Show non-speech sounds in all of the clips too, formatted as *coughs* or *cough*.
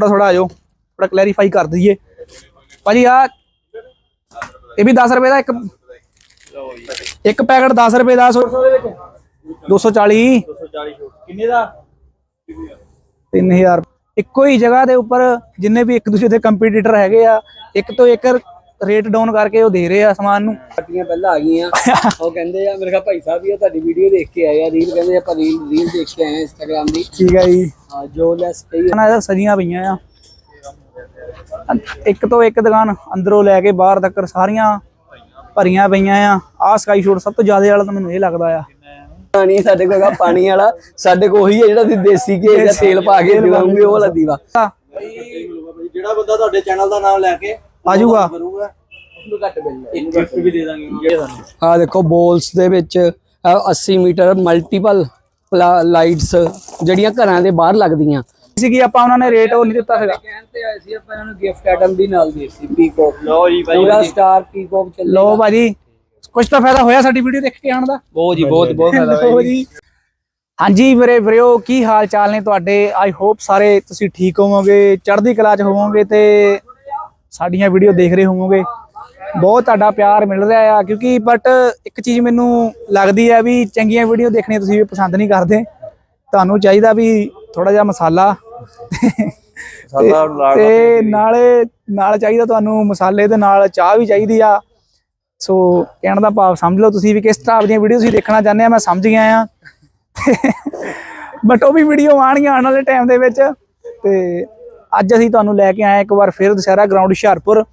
ਥੋੜਾ ਥੋੜਾ ਆਜੋ ਥੋੜਾ ਕਲੈਰੀਫਾਈ ਕਰ ਦਈਏ। ਭਾਜੀ ਆ ਇਹ ਵੀ 10 ਰੁਪਏ ਦਾ ਇੱਕ ਇੱਕ ਪੈਕਟ 10 ਰੁਪਏ ਦਾ 100 ਦੇ ਵਿੱਚ 240 240 ਛੋਟ ਕਿੰਨੇ ਦਾ? 3000 ਇੱਕੋ ਹੀ ਜਗ੍ਹਾ ਦੇ ਉੱਪਰ ਜਿੰਨੇ ਵੀ ਇੱਕ ਦੂਜੇ ਦੇ ਕੰਪੀਟੀਟਰ ਹੈਗੇ ਆ ਇੱਕ ਤੋਂ ਇੱਕ ਰੇਟ ਡਾਊਨ ਕਰਕੇ ਉਹ ਦੇ ਰਹੇ ਆ ਸਮਾਨ ਨੂੰ। ਪਾਰਟੀਆਂ ਪਹਿਲਾਂ ਆ ਗਈਆਂ। *laughs* ਉਹ ਕਹਿੰਦੇ ਆ ਮੇਰੇ ਖਾ ਭਾਈ ਸਾਹਿਬ ਵੀ ਆ ਤੁਹਾਡੀ ਵੀਡੀਓ ਦੇਖ ਕੇ ਆਏ ਆ ਰੀਲ ਕਹਿੰਦੇ ਆਪਾਂ ਰੀਲ ਰੀਲ ਦੇਖ ਕੇ ਆਏ ਆ ਇੰਸਟਾਗ੍ਰam ਦੀ। ਠੀਕ ਹੈ ਜੀ। ਹਾਂ, ਜੋ ਲੈਸ ਕਹੀ ਨਾ ਇਹਦਾ ਸਜੀਆਂ ਪਈਆਂ ਆ। ਇੱਕ ਤੋਂ ਇੱਕ ਦੁਕਾਨ ਅੰਦਰੋਂ ਲੈ ਕੇ ਬਾਹਰ ਤੱਕ ਸਾਰੀਆਂ ਭਰੀਆਂ ਪਈਆਂ ਆ। ਆਹ ਸਕਾਈ ਸ਼ੂਟ ਸਭ ਤੋਂ ਜ਼ਿਆਦਾ ਵਾਲਾ ਤਾਂ ਮੈਨੂੰ ਇਹ ਲੱਗਦਾ ਆ। ਪਾਣੀ ਸਾਡੇ ਕੋਲ ਹੈਗਾ ਪਾਣੀ ਵਾਲਾ। ਸਾਡੇ ਕੋਲ ਉਹੀ ਹੈ ਜਿਹੜਾ ਤੁਸੀਂ ਦੇਸੀ ਘੀ ਜਾਂ ਤੇਲ ਪਾ ਕੇ ਦਿਵਾਉਂਗੇ ਉਹ ਵਾਲਾ ਦੀਵਾ। ਜਿਹੜਾ ਬੰਦਾ ਤੁਹਾਡੇ ਚੈਨਲ ਦਾ ਨਾਮ ਲੈ ਕੇ ਆ ਜਾਊਗਾ। ਇੱਕ ਗਿਫਟ ਵੀ ਦੇ ਦਾਂਗੇ। ਆ ਦੇਖੋ ਬੋਲਸ ਦੇ ਵਿੱਚ ਆਹ 80 ਮੀਟਰ ਮਲਟੀਪਲ ਲਾਈਟਸ ਜਿਹੜੀਆਂ ਘਰਾਂ ਦੇ ਬਾਹਰ ਲੱਗਦੀਆਂ। ਸੀ ਕਿ ਆਪਾਂ ਉਹਨਾਂ ਨੇ ਰੇਟ ਉਹ ਨਹੀਂ ਦਿੱਤਾ ਸੀਗਾ? ਕਹਿੰਦੇ ਆਏ ਸੀ ਆਪਾਂ ਇਹਨਾਂ ਨੂੰ ਗਿਫਟ ਆਈਟਮ ਵੀ ਨਾਲ ਦੇ ਸੀ ਪੀਕੋਕ ਲਓ ਜੀ ਭਾਈ ਪੂਰਾ ਸਟਾਰ ਪੀਕੋਕ ਚੱਲੇ ਲੋ ਭਾਜੀ ਕੁਝ ਤਾਂ ਫਾਇਦਾ ਹੋਇਆ ਸਾਡੀ ਵੀਡੀਓ ਦੇਖ ਕੇ ਆਉਣ ਦਾ? ਬਹੁਤ ਜੀ ਬਹੁਤ ਬਹੁਤ ਫਾਇਦਾ ਲਓ ਜੀ। ਹਾਂਜੀ ਵੀਰੇ ਵੀਰਿਓ ਕੀ ਹਾਲ ਚਾਲ ਨੇ ਤੁਹਾਡੇ? ਆਈ ਹੋਪ ਸਾਰੇ ਤੁਸੀਂ ਠੀਕ ਹੋਵੋਗੇ ਚੜ੍ਹਦੀ ਕਲਾ 'ਚ ਹੋਵੋਗੇ ਤੇ ਸਾਡੀਆਂ ਵੀਡੀਓ ਦੇਖ ਰਹੇ ਹੋਵੋਗੇ। ਬਹੁਤ ਤੁਹਾਡਾ ਪਿਆਰ ਮਿਲ ਰਿਹਾ ਆ ਕਿਉਂਕਿ ਬਟ ਇੱਕ ਚੀਜ਼ ਮੈਨੂੰ ਲੱਗਦੀ ਹੈ ਵੀ ਚੰਗੀਆਂ ਵੀਡੀਓ ਦੇਖਣੀਆਂ ਤੁਸੀਂ ਵੀ ਪਸੰਦ ਨਹੀਂ ਕਰਦੇ। ਤੁਹਾਨੂੰ ਚਾਹੀਦਾ ਵੀ ਥੋੜਾ ਜਿਹਾ ਮਸਾਲਾ। ਤੇ ਨਾਲੇ ਨਾਲ ਚਾਹੀਦਾ ਤੁਹਾਨੂੰ ਮਸਾਲੇ ਦੇ ਨਾਲ ਚਾਹ ਵੀ ਚਾਹੀਦੀ ਆ। ਸੋ ਕਹਿਣ ਦਾ ਭਾਵ ਸਮਝ ਲਓ ਤੁਸੀਂ ਵੀ ਕਿਸ ਤਰ੍ਹਾਂ ਦੀਆਂ ਵੀਡੀਓ ਤੁਸੀਂ ਦੇਖਣਾ ਚਾਹੁੰਦੇ ਆ ਮੈਂ ਸਮਝ ਗਿਆ ਆ। *laughs* ਬਟ ਉਹ ਵੀ ਵੀਡੀਓ ਆਣਗੀਆਂ ਆਉਣ ਵਾਲੇ ਟਾਈਮ ਦੇ ਵਿੱਚ। ਤੇ ਅੱਜ ਅਸੀਂ ਤੁਹਾਨੂੰ ਲੈ ਕੇ ਆਏ ਇੱਕ ਵਾਰ ਫਿਰ ਦੁਸਹਿਰਾ ਗਰਾਊਂਡ ਹੁਸ਼ਿਆਰਪੁਰ।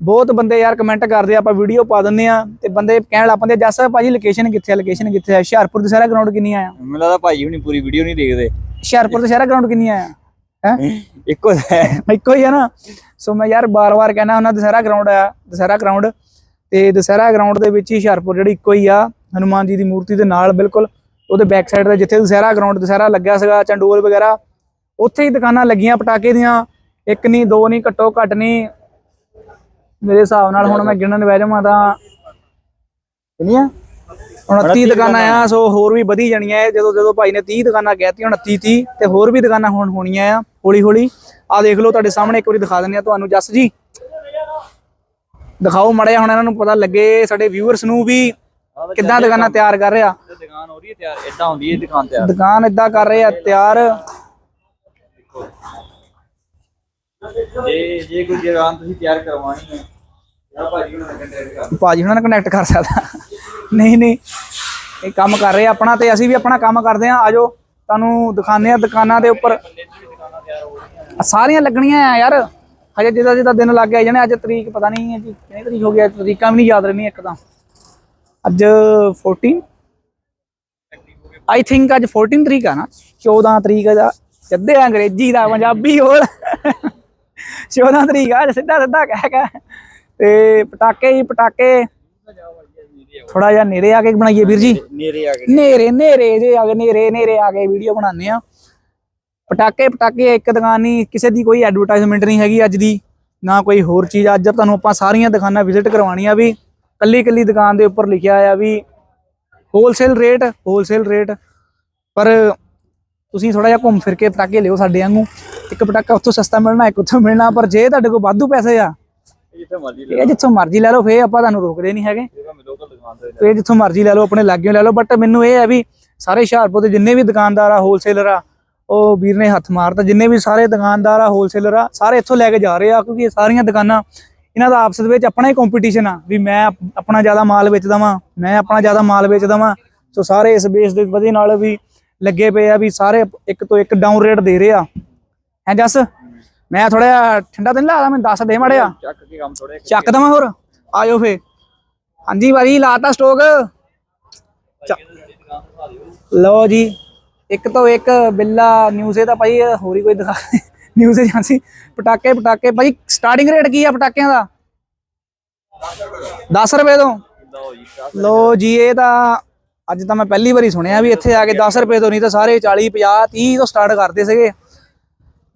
ਬਹੁਤ ਬੰਦੇ ਯਾਰ ਕਮੈਂਟ ਕਰਦੇ ਆਪਾਂ ਵੀਡੀਓ ਪਾ ਦਿੰਦੇ ਆ ਤੇ ਬੰਦੇ ਕਹਿਣ ਲੱਗ ਪੈਂਦੇ ਜੱਸ ਭਾਜੀ ਲੋਕੇਸ਼ਨ ਕਿੱਥੇ ਆ ਲੋਕੇਸ਼ਨ ਕਿੱਥੇ ਆ? ਹੁਸ਼ਿਆਰਪੁਰ ਦੁਸਹਿਰਾ ਗਰਾਊਂਡ ਕਿੰਨੀ ਆ ਮੈਨੂੰ ਲੱਗਦਾ ਭਾਈ ਹੁਣੀ ਪੂਰੀ ਵੀਡੀਓ ਨਹੀਂ ਦੇਖਦੇ। ਹੁਸ਼ਿਆਰਪੁਰ ਦੁਸਹਿਰਾ ਗਰਾਊਂਡ ਕਿੰਨੀ ਆ ਹੈ? ਇੱਕੋ ਹੈ। ਇੱਕੋ ਹੀ ਹੈ ਨਾ। ਸੋ ਮੈਂ ਯਾਰ ਬਾਰ-ਬਾਰ ਕਹਿਣਾ ਉਹਨਾਂ ਦੁਸਹਿਰਾ ਗਰਾਊਂਡ ਆ ਦੁਸਹਿਰਾ ਗਰਾਊਂਡ ਤੇ ਦੁਸਹਿਰਾ ਗਰਾਊਂਡ ਦੇ ਵਿੱਚ ਹੀ ਹੁਸ਼ਿਆਰਪੁਰ ਜਿਹੜੀ ਇੱਕੋ ਹੀ ਆ ਹਨੂਮਾਨ ਜੀ ਦੀ ਮੂਰਤੀ ਦੇ ਨਾਲ ਬਿਲਕੁਲ। ਉਹਦੇ ਬੈਕ ਸਾਈਡ ਤੇ ਜਿੱਥੇ ਦੁਸਹਿਰਾ ਗਰਾਊਂਡ ਦੁਸਹਿਰਾ ਲੱਗਿਆ ਸੀਗਾ ਚੰਡੋਲ ਵਗੈਰਾ। ਉੱਥੇ ਹੀ ਦੁਕਾਨਾਂ ਲੱਗੀਆਂ ਪਟਾਕੇ ਦੀਆਂ। ਇੱਕ ਨਹੀਂ ਦੋ ਨਹੀਂ ਘੱਟੋ ਘੱਟ ਨਹੀਂ ਮੇਰੇ ਹਿਸਾਬ ਨਾਲ ਹੁਣ ਮੈਂ ਗਿਣਨ ਬਹਿ ਜਾਵਾਂ ਤਾਂ ਕਿੰਨੀਆਂ? 29 ਦੁਕਾਨਾਂ ਆ ਸੋ ਹੋਰ ਵੀ ਵਧੀ ਜਾਣੀਆਂ ਇਹ। ਜਦੋਂ ਜਦੋਂ ਭਾਈ ਨੇ 30 ਦੁਕਾਨਾਂ ਕਹਿਤੀਆਂ 29 30 ਤੇ ਹੋਰ ਵੀ ਦੁਕਾਨਾਂ ਹੁਣ ਹੋਣੀਆਂ ਆ ਹੌਲੀ ਹੌਲੀ ਆ ਦੇਖ ਲਓ ਤੁਹਾਡੇ ਸਾਹਮਣੇ ਇੱਕ ਵਾਰੀ ਦਿਖਾ ਦਿੰਦੇ ਆ ਤੁਹਾਨੂੰ ਜੱਸ ਜੀ। ਦਿਖਾਓ ਮੜਿਆ ਹੁਣ ਇਹਨਾਂ ਨੂੰ ਪਤਾ ਲੱਗੇ ਸਾਡੇ ਵਿਊਅਰਸ ਨੂੰ ਵੀ ਕਿੱਦਾਂ ਦੁਕਾਨਾਂ ਤਿਆਰ ਕਰ ਰਿਹਾ। ਦੁਕਾਨ ਹੋ ਰਹੀ ਹੈ ਤਿਆਰ ਏਦਾਂ ਹੁੰਦੀ ਹੈ ਦੁਕਾਨ ਤਿਆਰ। ਦੁਕਾਨ ਇਦਾਂ ਕਰ ਰਹੇ ਆ ਤਿਆਰ। ਜੇ ਜੇ ਕੋਈ ਦੁਕਾਨ ਤੁਸੀਂ ਤਿਆਰ ਕਰਵਾਉਣੀ ਹੈ, ਜਾਂ ਭਾਜੀ ਹੁਣਾਂ ਨਾਲ ਕੰਟੈਕਟ ਕਰ ਭਾਜੀ ਉਹਨਾਂ ਨਾਲ ਕਨੈਕਟ ਕਰ ਸਕਦਾ। ਨਹੀਂ ਨਹੀਂ, ਇਹ ਕੰਮ ਕਰ ਰਹੇ ਆਪਣਾ ਤੇ ਅਸੀਂ ਵੀ ਆਪਣਾ ਕੰਮ ਕਰਦੇ ਆ ਆਜੋ, ਤੁਹਾਨੂੰ ਦਿਖਾਉਂਦੇ ਆ ਦੁਕਾਨਾਂ ਦੇ ਉੱਪਰ। ਸਾਰੀਆਂ ਲੱਗਣੀਆਂ ਆ ਯਾਰ। ਹਜੇ ਜਿੱਦਾਂ ਜਿੱਦਾਂ ਦਿਨ ਲੱਗ ਗਿਆ ਜਾਣੇ ਅੱਜ ਤਰੀਕ ਪਤਾ ਨਹੀਂ ਹੈ ਜੀ, ਕਿੰਨੀ ਤਰੀਕ ਹੋ ਗਿਆ ਤਰੀਕਾਂ ਵੀ ਨਹੀਂ ਯਾਦ ਰਹਿੰਦੀਆਂ ਇੱਕ ਤਾਂ। ਅੱਜ 14 ਆਈ ਥਿੰਕ ਅੱਜ 14 ਤਰੀਕ ਆ ਨਾ। 14 ਤਰੀਕ ਦਾ ਜੱਦੇ ਅੰਗਰੇਜ਼ੀ ਦਾ ਪੰਜਾਬੀ ਹੋਰ। 14 ਤਰੀਕ ਆ ਸਿੱਧਾ ਸਿੱਧਾ ਕਹਿ ਕਹਿ। ਤੇ ਪਟਾਕੇ ਹੀ ਪਟਾਕੇ। ਥੋੜਾ ਜਿਹਾ ਨੇਰੇ ਆ ਕੇ ਬਣਾਈਏ ਵੀਰ ਜੀ। ਨੇਰੇ ਆ ਕੇ ਨੇਰੇ ਨੇਰੇ ਜੇ ਆ ਗਏ ਨੇਰੇ ਨੇਰੇ ਆ ਕੇ ਵੀਡੀਓ ਬਣਾਉਂਦੇ ਆ। ਪਟਾਕੇ ਪਟਾਕੇ ਇੱਕ ਦੁਕਾਨ ਨਹੀਂ ਕਿਸੇ ਦੀ ਕੋਈ ਐਡਵਰਟਾਈਜ਼ਮੈਂਟ ਨਹੀਂ ਹੈਗੀ ਅੱਜ ਦੀ ਨਾ ਕੋਈ ਹੋਰ ਚੀਜ਼। ਅੱਜ ਤੁਹਾਨੂੰ ਆਪਾਂ ਸਾਰੀਆਂ ਦੁਕਾਨਾਂ ਵਿਜ਼ਿਟ ਕਰਵਾਉਣੀਆਂ ਵੀ। ਕੱਲੀ ਕੱਲੀ ਦੁਕਾਨ ਦੇ ਉੱਪਰ ਲਿਖਿਆ ਆ ਵੀ ਹੋਲਸੇਲ ਰੇਟ ਹੋਲਸੇਲ ਰੇਟ ਪਰ ਤੁਸੀਂ ਥੋੜਾ ਜਿਹਾ ਘੁੰਮ ਫਿਰ ਕੇ ਪਟਾਕੇ ਲਿਓ ਸਾਡੇ ਵਾਂਗੂ। ਇੱਕ ਪਟਾਕਾ ਉੱਥੋਂ ਸਸਤਾ ਮਿਲਣਾ ਇੱਕ ਉੱਥੋਂ ਮਿਲਣਾ ਪਰ ਜੇ ਤੁਹਾਡੇ ਕੋਲ ਵਾਧੂ ਪੈਸੇ ਆ ਜਿੱਥੇ ਮਰਜ਼ੀ ਇਹ ਜਿੱਥੋਂ ਮਰਜ਼ੀ ਲੈ ਲਓ ਫੇਰ ਆਪਾਂ ਤੁਹਾਨੂੰ ਰੋਕਦੇ ਨਹੀਂ ਹੈਗੇ। ਤੇ ਜਿੱਥੋਂ ਮਰਜ਼ੀ ਲੈ ਲਓ ਆਪਣੇ ਲਾਗਿਓ ਲੈ ਲਓ। ਬਟ ਮੈਨੂੰ ਇਹ ਹੈ ਵੀ ਸਾਰੇ ਹੁਸ਼ਿਆਰਪੁਰ ਦੇ ਜਿੰਨੇ ਵੀ ਦੁਕਾਨਦਾਰ ਆ ਹੋਲਸੇਲਰ ਆ ਉਹ ਵੀਰ ਨੇ ਹੱਥ ਮਾਰਤਾ। ਜਿੰਨੇ ਵੀ ਸਾਰੇ ਦੁਕਾਨਦਾਰ ਆ ਹੋਲਸੇਲਰ ਆ ਸਾਰੇ ਇੱਥੋਂ ਲੈ ਕੇ ਜਾ ਰਹੇ ਆ ਕਿਉਂਕਿ ਇਹ ਸਾਰੀਆਂ ਦੁਕਾਨਾਂ ਇਹਨਾਂ ਦਾ ਆਪਸ ਦੇ ਵਿੱਚ ਆਪਣਾ ਹੀ ਕੰਪੀਟੀਸ਼ਨ ਆ ਵੀ ਮੈਂ ਆਪ- ਆਪਣਾ ਜ਼ਿਆਦਾ ਮਾਲ ਵੇਚਦਾ ਵਾਂ ਮੈਂ ਆਪਣਾ ਜ਼ਿਆਦਾ ਮਾਲ ਵੇਚਦਾ ਵਾਂ ਸੋ ਸਾਰੇ ਇਸ ਬੇਸ ਦੇ ਵਜ੍ਹਾ ਨਾਲ ਵੀ ਲੱਗੇ ਪਏ ਆ ਵੀ ਸਾਰੇ ਇੱਕ ਤੋਂ ਇੱਕ ਡਾਊਨ ਰੇਟ ਦੇ ਰਹੇ ਆ। ਹੈ ਜਸ? ਮੈਂ ਥੋੜਾ ਜਿਹਾ ਠੰਡਾ ਤਾਂ ਨਹੀਂ ਲੱਗਦਾ ਮੈਨੂੰ ਦੱਸ ਦੇ ਮੜਿਆ। ਚੱਕ ਕੇ ਕੰਮ ਥੋੜੇ ਚੱਕ ਦਵਾਂ ਹੋਰ? ਆਇਓ ਫੇ ਹਾਂਜੀ ਭਾਜੀ ਲਾਤਾ ਸਟੋਕ ਲਓ ਜੀ ਇੱਕ ਤੋਂ ਇੱਕ ਬਿੱਲਾ ਨਿਊਜ਼ੇ ਦਾ ਭਾਈ ਹੋਰ ਹੀ ਕੋਈ ਦਿਖਾ ਨਿਊਜ਼ੇ ਜਾਂਸੀ ਪਟਾਕੇ ਪਟਾਕੇ। ਭਾਈ ਸਟਾਰਟਿੰਗ ਰੇਟ ਕੀ ਆ ਪਟਾਕਿਆਂ ਦਾ? 10 ਰੁਪਏ ਤੋਂ। ਲਓ ਜੀ ਇਹ ਤਾਂ ਅੱਜ ਤਾਂ ਮੈਂ ਪਹਿਲੀ ਵਾਰੀ ਸੁਣਿਆ ਵੀ ਇੱਥੇ ਆ ਕੇ 10 ਰੁਪਏ ਤੋਂ ਨਹੀਂ ਤਾਂ ਸਾਰੇ 40 50 30 ਤੋਂ ਸਟਾਰਟ ਕਰਦੇ ਸੀਗੇ।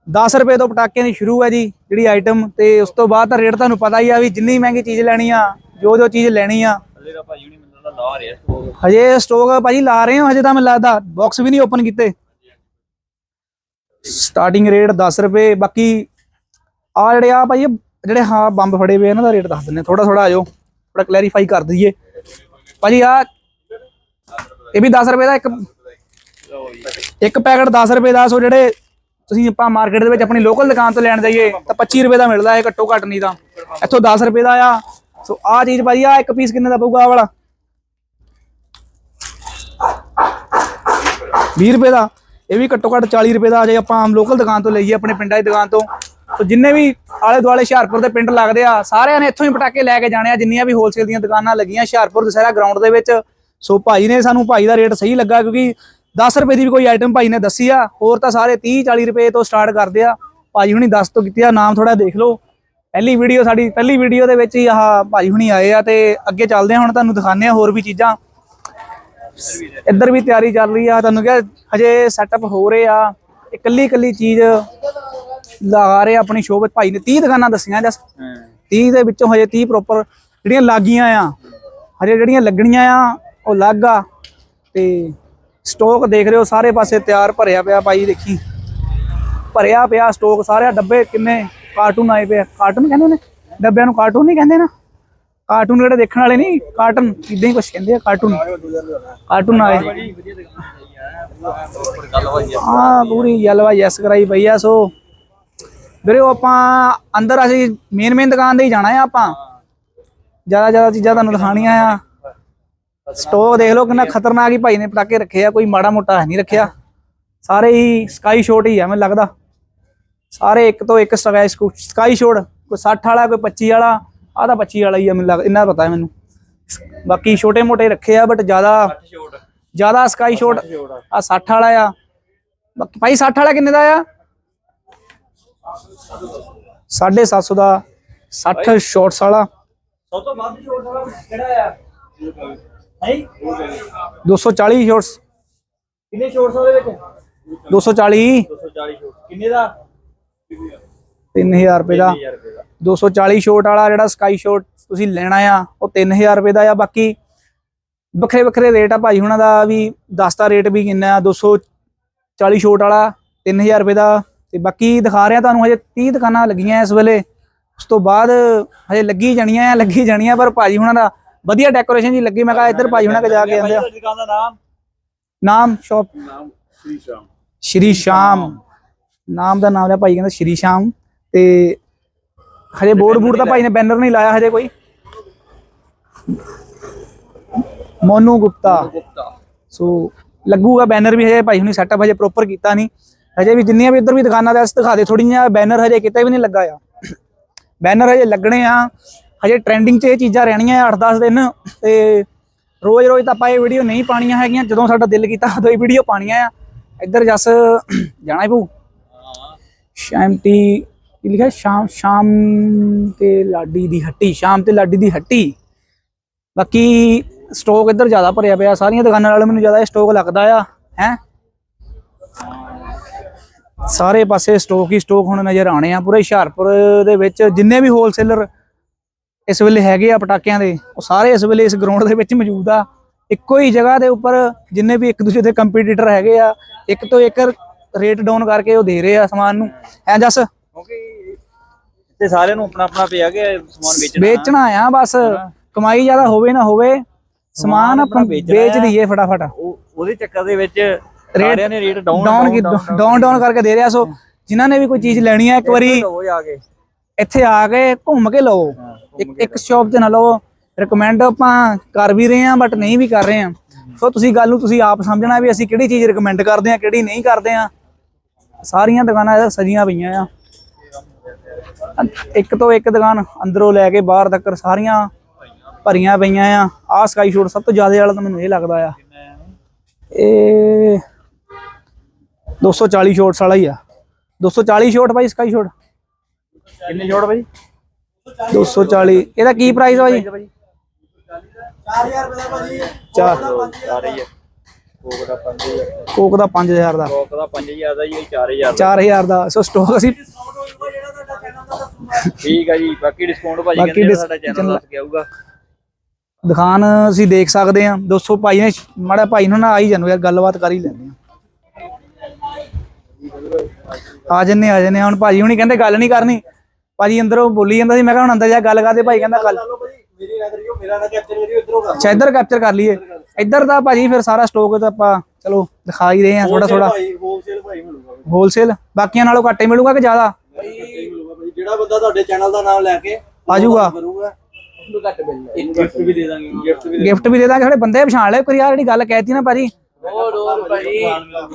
10 ਰੁਪਏ ਤੋਂ ਪਟਾਕਿਆਂ ਦੀ ਸ਼ੁਰੂ ਹੈ ਜੀ ਜਿਹੜੀ ਆਈਟਮ ਤੇ ਉਸ ਤੋਂ ਬਾਅਦ ਤਾਂ ਰੇਟ ਤੁਹਾਨੂੰ ਪਤਾ ਹੀ ਆ ਵੀ ਜਿੰਨੀ ਮਹਿੰਗੀ ਚੀਜ਼ ਲੈਣੀ ਆ ਜੋ ਜੋ ਚੀਜ਼ ਲੈਣੀ ਆ। ਹਜੇ ਸਟਾਕ ਭਾਜੀ ਲਾ ਰਹੇ ਹੋ ਹਜੇ ਤਾਂ ਮੈਨੂੰ ਲੱਗਦਾ ਬਾਕਸ ਵੀ ਨਹੀਂ ਓਪਨ ਕੀਤੇ। ਸਟਾਰਟਿੰਗ ਰੇਟ 10 ਰੁਪਏ ਬਾਕੀ ਆ ਜਿਹੜੇ ਆ ਭਾਈ ਜਿਹੜੇ ਹਾਂ ਬੰਬ ਫੜੇ ਹੋਏ ਇਹਨਾਂ ਦਾ ਰੇਟ ਦੱਸ ਦਿੰਨੇ ਥੋੜਾ ਥੋੜਾ ਆਜੋ ਥੋੜਾ ਕਲੈਰੀਫਾਈ ਕਰ ਦਈਏ। ਭਾਜੀ ਆ ਇਹ ਵੀ 10 ਰੁਪਏ ਦਾ ਇੱਕ ਇੱਕ ਪੈਕਟ 10 ਰੁਪਏ ਦਾ, ਸੋ ਜਿਹੜੇ ਤੁਸੀਂ ਆਪਾਂ ਮਾਰਕੀਟ ਦੇ ਵਿੱਚ ਆਪਣੀ ਲੋਕਲ ਦੁਕਾਨ ਤੋਂ ਲੈਣ ਜਾਈਏ, ਤਾਂ 25 ਰੁਪਏ ਦਾ ਮਿਲਦਾ ਹੈ ਘੱਟੋ ਘੱਟ ਨਹੀਂ ਤਾਂ। ਇੱਥੋਂ 10 ਰੁਪਏ ਦਾ ਆ। ਸੋ ਆ ਚੀਜ਼ ਭਾਈ ਆ ਇੱਕ ਪੀਸ ਕਿੰਨੇ ਦਾ ਪਊਗਾ ਆਹ ਵਾਲਾ? 20 ਰੁਪਏ ਦਾ। ਇਹ ਵੀ ਘੱਟੋ ਘੱਟ 40 ਰੁਪਏ ਦਾ ਜੇ ਆਪਾਂ ਆਮ ਲੋਕਲ ਦੁਕਾਨ ਤੋਂ ਲਈਏ, ਆਪਣੇ ਪਿੰਡਾਂ ਦੀ ਦੁਕਾਨ ਤੋਂ। ਸੋ ਜਿੰਨੇ ਵੀ ਆਲੇ ਦੁਆਲੇ ਹੁਸ਼ਿਆਰਪੁਰ ਦੇ ਪਿੰਡ ਲੱਗਦੇ ਆ, ਸਾਰਿਆਂ ਨੇ ਇੱਥੋਂ ਹੀ ਪਟਾਕੇ ਲੈ ਕੇ ਜਾਣੇ ਆ, ਜਿੰਨੀਆਂ ਵੀ ਹੋਲਸੇਲ ਦੀਆਂ ਦੁਕਾਨਾਂ ਲੱਗੀਆਂ ਹੁਸ਼ਿਆਰਪੁਰ, ਦਸਹਿਰਾ ਗਰਾਊਂਡ ਦੇ ਵਿੱਚ। ਸੋ ਭਾਈ ਨੇ ਸਾਨੂੰ ਭਾਈ ਦਾ ਰੇਟ ਸਹੀ ਲੱਗਾ ਕਿਉਂਕਿ 10 ਰੁਪਏ ਦੀ ਵੀ ਕੋਈ ਆਈਟਮ ਭਾਈ ਨੇ ਦੱਸੀ ਆ ਹੋਰ ਤਾਂ ਸਾਰੇ 30 40 ਰੁਪਏ ਤੋਂ ਸਟਾਰਟ ਕਰਦੇ ਆ। ਭਾਈ ਹੁਣੀ 10 ਤੋਂ ਕੀਤੀ ਆ ਨਾਮ ਥੋੜਾ ਦੇਖ ਲਓ। ਪਹਿਲੀ ਵੀਡੀਓ ਸਾਡੀ ਪਹਿਲੀ ਵੀਡੀਓ ਦੇ ਵਿੱਚ ਹੀ ਆਹ ਭਾਈ ਹੁਣੀ ਆਏ ਆ ਤੇ ਅੱਗੇ ਚੱਲਦੇ ਆ ਹੁਣ ਤੁਹਾਨੂੰ ਦਿਖਾਉਂਦੇ ਆ ਹੋਰ ਵੀ ਚੀਜ਼ਾਂ। ਇੱਧਰ ਵੀ ਤਿਆਰੀ ਚੱਲ ਰਹੀ ਆ ਤੁਹਾਨੂੰ ਕਿਹਾ ਹਜੇ ਸੈਟਅਪ ਹੋ ਰਹੇ ਆ। ਇਕੱਲੀ ਇਕੱਲੀ ਚੀਜ਼ ਲਗਾ ਰਹੇ ਆਪਣੀ ਸ਼ੋਅ ਵਿੱਚ। ਭਾਈ ਨੇ 30 ਦੁਕਾਨਾਂ ਦੱਸੀਆਂ ਜਸ। 30 ਦੇ ਵਿੱਚੋਂ ਹਜੇ 30 ਪ੍ਰੋਪਰ ਜਿਹੜੀਆਂ ਲੱਗੀਆਂ ਆ ਹਜੇ ਜਿਹੜੀਆਂ ਲੱਗਣੀਆਂ ਆ ਉਹ ਅਲੱਗ ਆ ਤੇ ਸਟਾਕ ਦੇਖ ਰਹੇ ਹੋ, ਸਾਰੇ ਪਾਸੇ ਤਿਆਰ ਭਰਿਆ ਪਿਆ ਭਾਈ ਦੇਖੀ। ਭਰਿਆ ਪਿਆ ਸਟਾਕ ਸਾਰੇ ਡੱਬੇ ਕਿੰਨੇ ਕਾਰਟੂਨ ਆਏ ਪਏ ਕਾਰਟੂਨ ਕਹਿੰਦੇ ਨੇ, ਡੱਬਿਆਂ ਨੂੰ ਕਾਰਟੂਨ ਨਹੀਂ ਕਹਿੰਦੇ ਨਾ। ਕਾਰਟੂਨ ਜਿਹੜੇ ਦੇਖਣ ਵਾਲੇ ਨਹੀਂ ਕਾਰਟੂਨ ਇਦਾਂ ਹੀ ਕੁਝ ਕਹਿੰਦੇ ਆ ਕਾਰਟੂਨ ਕਾਰਟੂਨ ਆਏ ਹਾਂ, ਪੂਰੀ ਜਲਵਾ ਯੈਸ ਕਰਾਈ ਪਈ ਆ, ਸੋ ਵੀਰੇ ਉਹ ਆਪਾਂ ਅੰਦਰ ਅਸੀਂ ਮੇਨ ਮੇਨ ਦੁਕਾਨ ਤੇ ਹੀ ਜਾਣਾ ਆ ਆਪਾਂ। ਜ਼ਿਆਦਾ ਜ਼ਿਆਦਾ ਚੀਜ਼ਾਂ ਤੁਹਾਨੂੰ ਦਿਖਾਣੀਆਂ ਆ। ਸਟੋਕ ਦੇਖ ਲਓ ਕਿੰਨਾ ਖਤਰਨਾਕ ਹੀ ਭਾਈ ਨੇ ਪਟਾਕੇ ਰੱਖੇ ਆ ਕੋਈ ਮਾੜਾ ਮੋਟਾ ਨਹੀਂ ਰੱਖਿਆ। ਸਾਰੇ ਹੀ ਸਕਾਈ ਸ਼ੋਟ ਹੀ ਆ ਮੈਨੂੰ ਲੱਗਦਾ। ਸਾਰੇ ਇੱਕ ਤੋਂ ਇੱਕ ਸਕਾਈ ਸਕਾਈ ਸ਼ੋਟ ਕੋਈ 60 ਵਾਲਾ ਕੋਈ 25 ਵਾਲਾ ਆਹ ਤਾਂ 25 ਵਾਲਾ ਹੀ ਆ ਮੈਨੂੰ ਲੱਗ ਇੰਨਾ ਪਤਾ ਹੈ ਮੈਨੂੰ। ਬਾਕੀ ਛੋਟੇ ਮੋਟੇ ਰੱਖੇ ਆ ਬਟ ਜ਼ਿਆਦਾ ਜ਼ਿਆਦਾ ਸਕਾਈ ਸ਼ੋਟ ਆ 60 ਵਾਲਾ ਆ। ਬਾਕੀ ਭਾਈ 60 ਵਾਲਾ ਕਿੰਨੇ ਦਾ ਆ? 750 ਦਾ। 60 ਸ਼ਾਟਸ ਵਾਲਾ। ਸਭ ਤੋਂ ਵੱਧ ਛੋਟ ਵਾਲਾ ਕਿਹੜਾ ਆ? ਹੈ 240 ਸ਼ਾਟਸ ਕਿੰਨੇ ਛੋਟ ਉਹਦੇ ਵਿੱਚ? 240 240 ਛੋਟ ਕਿੰਨੇ ਦਾ? 3000 ਰੁਪਏ ਦਾ। 1000 ਰੁਪਏ ਦਾ। 240 ਸ਼ਾਟ ਵਾਲਾ ਜਿਹੜਾ ਸਕਾਈ ਸ਼ਾਟ ਤੁਸੀਂ ਲੈਣਾ ਆ ਉਹ 3000 ਰੁਪਏ ਦਾ ਆ। ਬਾਕੀ ਵੱਖਰੇ ਵੱਖਰੇ ਰੇਟ ਆ ਭਾਈ ਹੁਣਾਂ ਦਾ ਵੀ ਦੱਸ ਦਾ ਰੇਟ ਵੀ ਕਿੰਨਾ ਆ। 240 ਸ਼ਾਟ ਵਾਲਾ 3000 ਰੁਪਏ ਦਾ। ਤੇ ਬਾਕੀ ਦਿਖਾ ਰਿਹਾ ਤੁਹਾਨੂੰ ਹਜੇ 30 ਦੁਕਾਨਾਂ ਲੱਗੀਆਂ ਇਸ ਵੇਲੇ। ਉਸ ਤੋਂ ਬਾਅਦ ਹਜੇ ਲੱਗੀ ਜਾਣੀਆਂ ਆ ਲੱਗੀ ਜਾਣੀਆਂ ਪਰ ਭਾਜੀ ਹੁਣਾਂ ਦਾ ਵਧੀਆ ਡੈਕੋਰੇਸ਼ਨ ਜੀ ਲੱਗੀ ਮੈਂ ਕਿਹਾ ਇੱਧਰ ਭਾਜੀ ਹੁਣਾਂ ਕੇ ਜਾ ਕੇ ਆਂਦੇ ਆ। ਦੁਕਾਨ ਦਾ ਨਾਮ? ਨਾਮ ਸ਼ਾਪ। ਸ਼੍ਰੀ ਸ਼ਾਮ। ਨਾਮ ਦਾ ਨਾਮ ਲਿਆ ਭਾਈ ਕਹਿੰਦਾ ਸ਼੍ਰੀ ਸ਼ਾਮ। ਤੇ ਹਜੇ ਬੋਰਡ ਬੂਰਡ ਦਾ ਭਾਈ ਨੇ ਬੈਨਰ ਨਹੀਂ ਲਾਇਆ ਹਜੇ ਕੋਈ? ਮੋਨੂ ਗੁਪਤਾ। ਗੁਪਤਾ। ਸੋ ਲੱਗੂਗਾ ਬੈਨਰ ਵੀ ਹਜੇ ਭਾਈ ਹੁਣੀ ਸੈਟਅਪ ਹਜੇ ਪ੍ਰੋਪਰ ਕੀਤਾ ਨਹੀਂ। ਹਜੇ ਵੀ ਜਿੰਨੀਆਂ ਵੀ ਇੱਧਰ ਵੀ ਦੁਕਾਨਾਂ ਦੇ ਦਿਖਾ ਦੇ। ਥੋੜੀਆਂ ਬੈਨਰ ਹਜੇ ਕਿਤੇ ਵੀ ਨਹੀਂ ਲੱਗਾ ਆ। *coughs* ਬੈਨਰ ਹਜੇ ਲੱਗਣੇ ਆ। ਹਜੇ ਟ੍ਰੈਂਡਿੰਗ 'ਚ ਇਹ ਚੀਜ਼ਾਂ ਰਹਿਣੀਆਂ 8-10 ਦਿਨ, ਤੇ ਰੋਜ਼-ਰੋਜ਼ ਤਾਂ ਆਪਾਂ ਇਹ ਵੀਡੀਓ ਨਹੀਂ ਪਾਣੀਆਂ ਹੈਗੀਆਂ। ਜਦੋਂ ਸਾਡਾ ਦਿਲ ਕੀਤਾ, ਉਦੋਂ ਹੀ ਵੀਡੀਓ ਪਾਣੀਆਂ ਆ। ਇੱਧਰ ਜਸ, ਜਾਣਾ ਹੀ ਪਊ। ਸ਼ਾਮ ਕੀ ਲਿਖਿਆ? ਸ਼ਾਮ ਸ਼ਾਮ ਤੇ ਲਾਡੀ ਦੀ ਹੱਟੀ, ਸ਼ਾਮ ਤੇ ਲਾਡੀ ਦੀ ਹੱਟੀ। ਬਾਕੀ ਸਟਾਕ ਇੱਧਰ ਜ਼ਿਆਦਾ ਭਰਿਆ ਪਿਆ, ਸਾਰੀਆਂ ਦੁਕਾਨਾਂ ਨਾਲ ਮੈਨੂੰ ਜ਼ਿਆਦਾ ਸਟਾਕ ਲੱਗਦਾ ਆ, ਹੈ? ਸਾਰੇ ਪਾਸੇ ਸਟਾਕ ਹੀ ਸਟਾਕ ਹੁਣ ਨਜ਼ਰ ਆਣੇ ਆ, ਪੂਰੇ ਹੁਸ਼ਿਆਰਪੁਰ ਦੇ ਵਿੱਚ ਜਿੰਨੇ ਵੀ ਹੋਲਸੇਲਰ ਇਸ ਵੇਲੇ ਹੈਗੇ ਆ ਪਟਾਕਿਆਂ ਦੇ ਉਹ ਸਾਰੇ ਇਸ ਵੇਲੇ ਇਸ ਗਰਾਊਂਡ ਦੇ ਵਿੱਚ ਮੌਜੂਦ ਆ। ਇੱਕੋ ਹੀ ਜਗ੍ਹਾ ਦੇ ਉੱਪਰ ਜਿੰਨੇ ਵੀ ਇੱਕ ਦੂਜੇ ਦੇ ਕੰਪੀਟੀਟਰ ਹੈਗੇ ਆ ਇੱਕ ਤੋਂ ਇੱਕ ਰੇਟ ਡਾਊਨ ਕਰਕੇ ਉਹ ਦੇ ਰਹੇ ਆ ਸਮਾਨ ਨੂੰ। ਐ ਜਸ? ਕਿਉਂਕਿ ਇੱਥੇ ਸਾਰਿਆਂ ਨੂੰ ਆਪਣਾ ਆਪਣਾ ਪਿਆ ਕਿ ਸਮਾਨ ਵੇਚਣਾ। ਵੇਚਣਾ ਆ ਬਸ ਕਮਾਈ ਜ਼ਿਆਦਾ ਹੋਵੇ ਨਾ ਹੋਵੇ ਸਮਾਨ ਆਪਾਂ ਵੇਚ ਆ। ਦਈਏ ਫਟਾਫਟ। ਉਹ ਉਹਦੇ ਚੱਕਰ ਦੇ ਵਿੱਚ ਸਾਰਿਆਂ ਨੇ rate down down down down ਕਰਕੇ ਦੇ ਰਿਹਾ। ਸੋ ਜਿਨ੍ਹਾਂ ਨੇ ਵੀ ਕੋਈ ਚੀਜ਼ ਲੈਣੀ ਹੈ ਇੱਕ ਵਾਰੀ ਇੱਥੇ ਆ ਕੇ ਘੁੰਮ ਕੇ ਲਓ ਇੱਕ ਇੱਕ ਸ਼ਾਪ ਦੇ ਨਾਲ ਉਹ ਰეკਮੈਂਡ ਆਪਾਂ ਕਰ ਵੀ ਰਹੇ ਆ ਬਟ ਨਹੀਂ ਵੀ ਕਰ ਰਹੇ ਆ ਸੋ ਤੁਸੀਂ ਗੱਲ ਨੂੰ ਤੁਸੀਂ ਆਪ ਸਮਝਣਾ ਵੀ ਅਸੀਂ ਕਿਹੜੀ ਚੀਜ਼ ਰეკਮੈਂਡ ਕਰਦੇ ਆ ਕਿਹੜੀ ਨਹੀਂ ਕਰਦੇ ਆ ਸਾਰੀਆਂ ਦੁਕਾਨਾਂ ਸਜੀਆਂ ਪਈਆਂ ਆ। ਇੱਕ ਤੋਂ ਇੱਕ ਦੁਕਾਨ ਅੰਦਰੋਂ ਲੈ ਕੇ ਬਾਹਰ ਤੱਕ ਸਾਰੀਆਂ ਭਰੀਆਂ ਪਈਆਂ ਆ। ਆ ਸਕਾਈ ਸ਼ੋਟ ਸਭ ਤੋਂ ਜ਼ਿਆਦਾ ਵਾਲਾ ਤਾਂ ਮੈਨੂੰ ਇਹ ਲੱਗਦਾ ਆ। ਇਹ 240 ਸ਼ੋਟਸ ਵਾਲਾ ਹੀ ਆ। 240 ਸ਼ੋਟ ਬਾਈ ਸਕਾਈ ਸ਼ੋਟ ਕਿੰਨੇ ਸ਼ੋਟ ਬਾਈ? 240 ਇਹਦਾ ਕੀ ਪ੍ਰਾਈਸ ਆ ਭਾਜੀ 4 ਸਾਰੇ ਹੀ ਆ ਕੋਕ ਦਾ। 5000 ਕੋਕ ਦਾ 5000 ਦਾ ਕੋਕ ਦਾ 5000 ਦਾ ਜੀ 4000 ਦਾ। 4000 ਦਾ। ਸੋ ਸਟਾਕ ਅਸੀਂ ਠੀਕ ਆ ਜੀ ਬਾਕੀ ਡਿਸਕਾਊਂਟ ਭਾਜੀ ਕਹਿੰਦੇ ਸਾਡਾ ਚੈਨਲ ਕੇ ਆਊਗਾ। ਦੁਕਾਨ ਅਸੀਂ ਦੇਖ ਸਕਦੇ ਹਾਂ। 200 ਭਾਈ ਨੇ ਮਾੜਾ ਭਾਈ ਨੂੰ ਨਾ ਆਈ ਜਾਨੂ ਯਾਰ ਗੱਲਬਾਤ ਕਰ ਹੀ ਲੈਂਦੇ ਆ ਆ ਜੰਨੇ ਆ ਜੰਨੇ। ਹੁਣ ਭਾਜੀ ਹੁਣੀ ਕਹਿੰਦੇ ਗੱਲ ਨਹੀਂ ਕਰਨੀ। ਭਾਜੀ ਅੰਦਰੋਂ ਬੋਲੀ ਜਾਂਦਾ ਸੀ ਮੈਂ ਕਿਹਾ ਹੁਣ ਅੰਦਰ ਜਾ ਗੱਲ ਕਰਦੇ ਭਾਈ ਕਹਿੰਦਾ ਭਾਜੀ ਮੇਰੀ ਨਾ ਕਰਿਓ ਮੇਰਾ ਨਾ ਕੈਪਚਰ ਕਰਿਓ ਇਧਰੋਂ ਕਰ ਅੱਛਾ ਇੱਧਰ ਕੈਪਚਰ ਕਰ ਲਈਏ। ਇੱਧਰ ਤਾਂ ਭਾਜੀ ਫਿਰ ਸਾਰਾ ਸਟਾਕ ਤਾਂ ਆਪਾਂ ਚਲੋ ਦਿਖਾ ਹੀ ਰਹੇ ਆ ਥੋੜਾ ਥੋੜਾ ਹੋਲਸੇਲ ਭਾਈ ਮਿਲੂਗਾ ਭਾਈ। ਹੋਲਸੇਲ ਬਾਕੀਆਂ ਨਾਲੋਂ ਘੱਟ ਹੀ ਮਿਲੂਗਾ ਕਿ ਜ਼ਿਆਦਾ? ਭਾਈ ਮਿਲੂਗਾ ਭਾਈ। ਜਿਹੜਾ ਬੰਦਾ ਤੁਹਾਡੇ ਚੈਨਲ ਦਾ ਨਾਮ ਲੈ ਕੇ ਆਜੂਗਾ। ਕਰੂਗਾ। ਉਹਨੂੰ ਘੱਟ ਮਿਲਣਾ ਇੱਕ ਗਿਫਟ ਵੀ ਦੇ ਦਾਂਗੇ ਗਿਫਟ ਵੀ ਗਿਫਟ ਵੀ ਦੇ ਦਾਂਗੇ ਸਾਡੇ ਬੰਦੇ ਪਛਾਣ ਲਿਓ ਕੋਈ ਯਾਰ ਜਿਹੜੀ ਗੱਲ ਕਹਿਤੀ ਨਾ ਭਾਜੀ।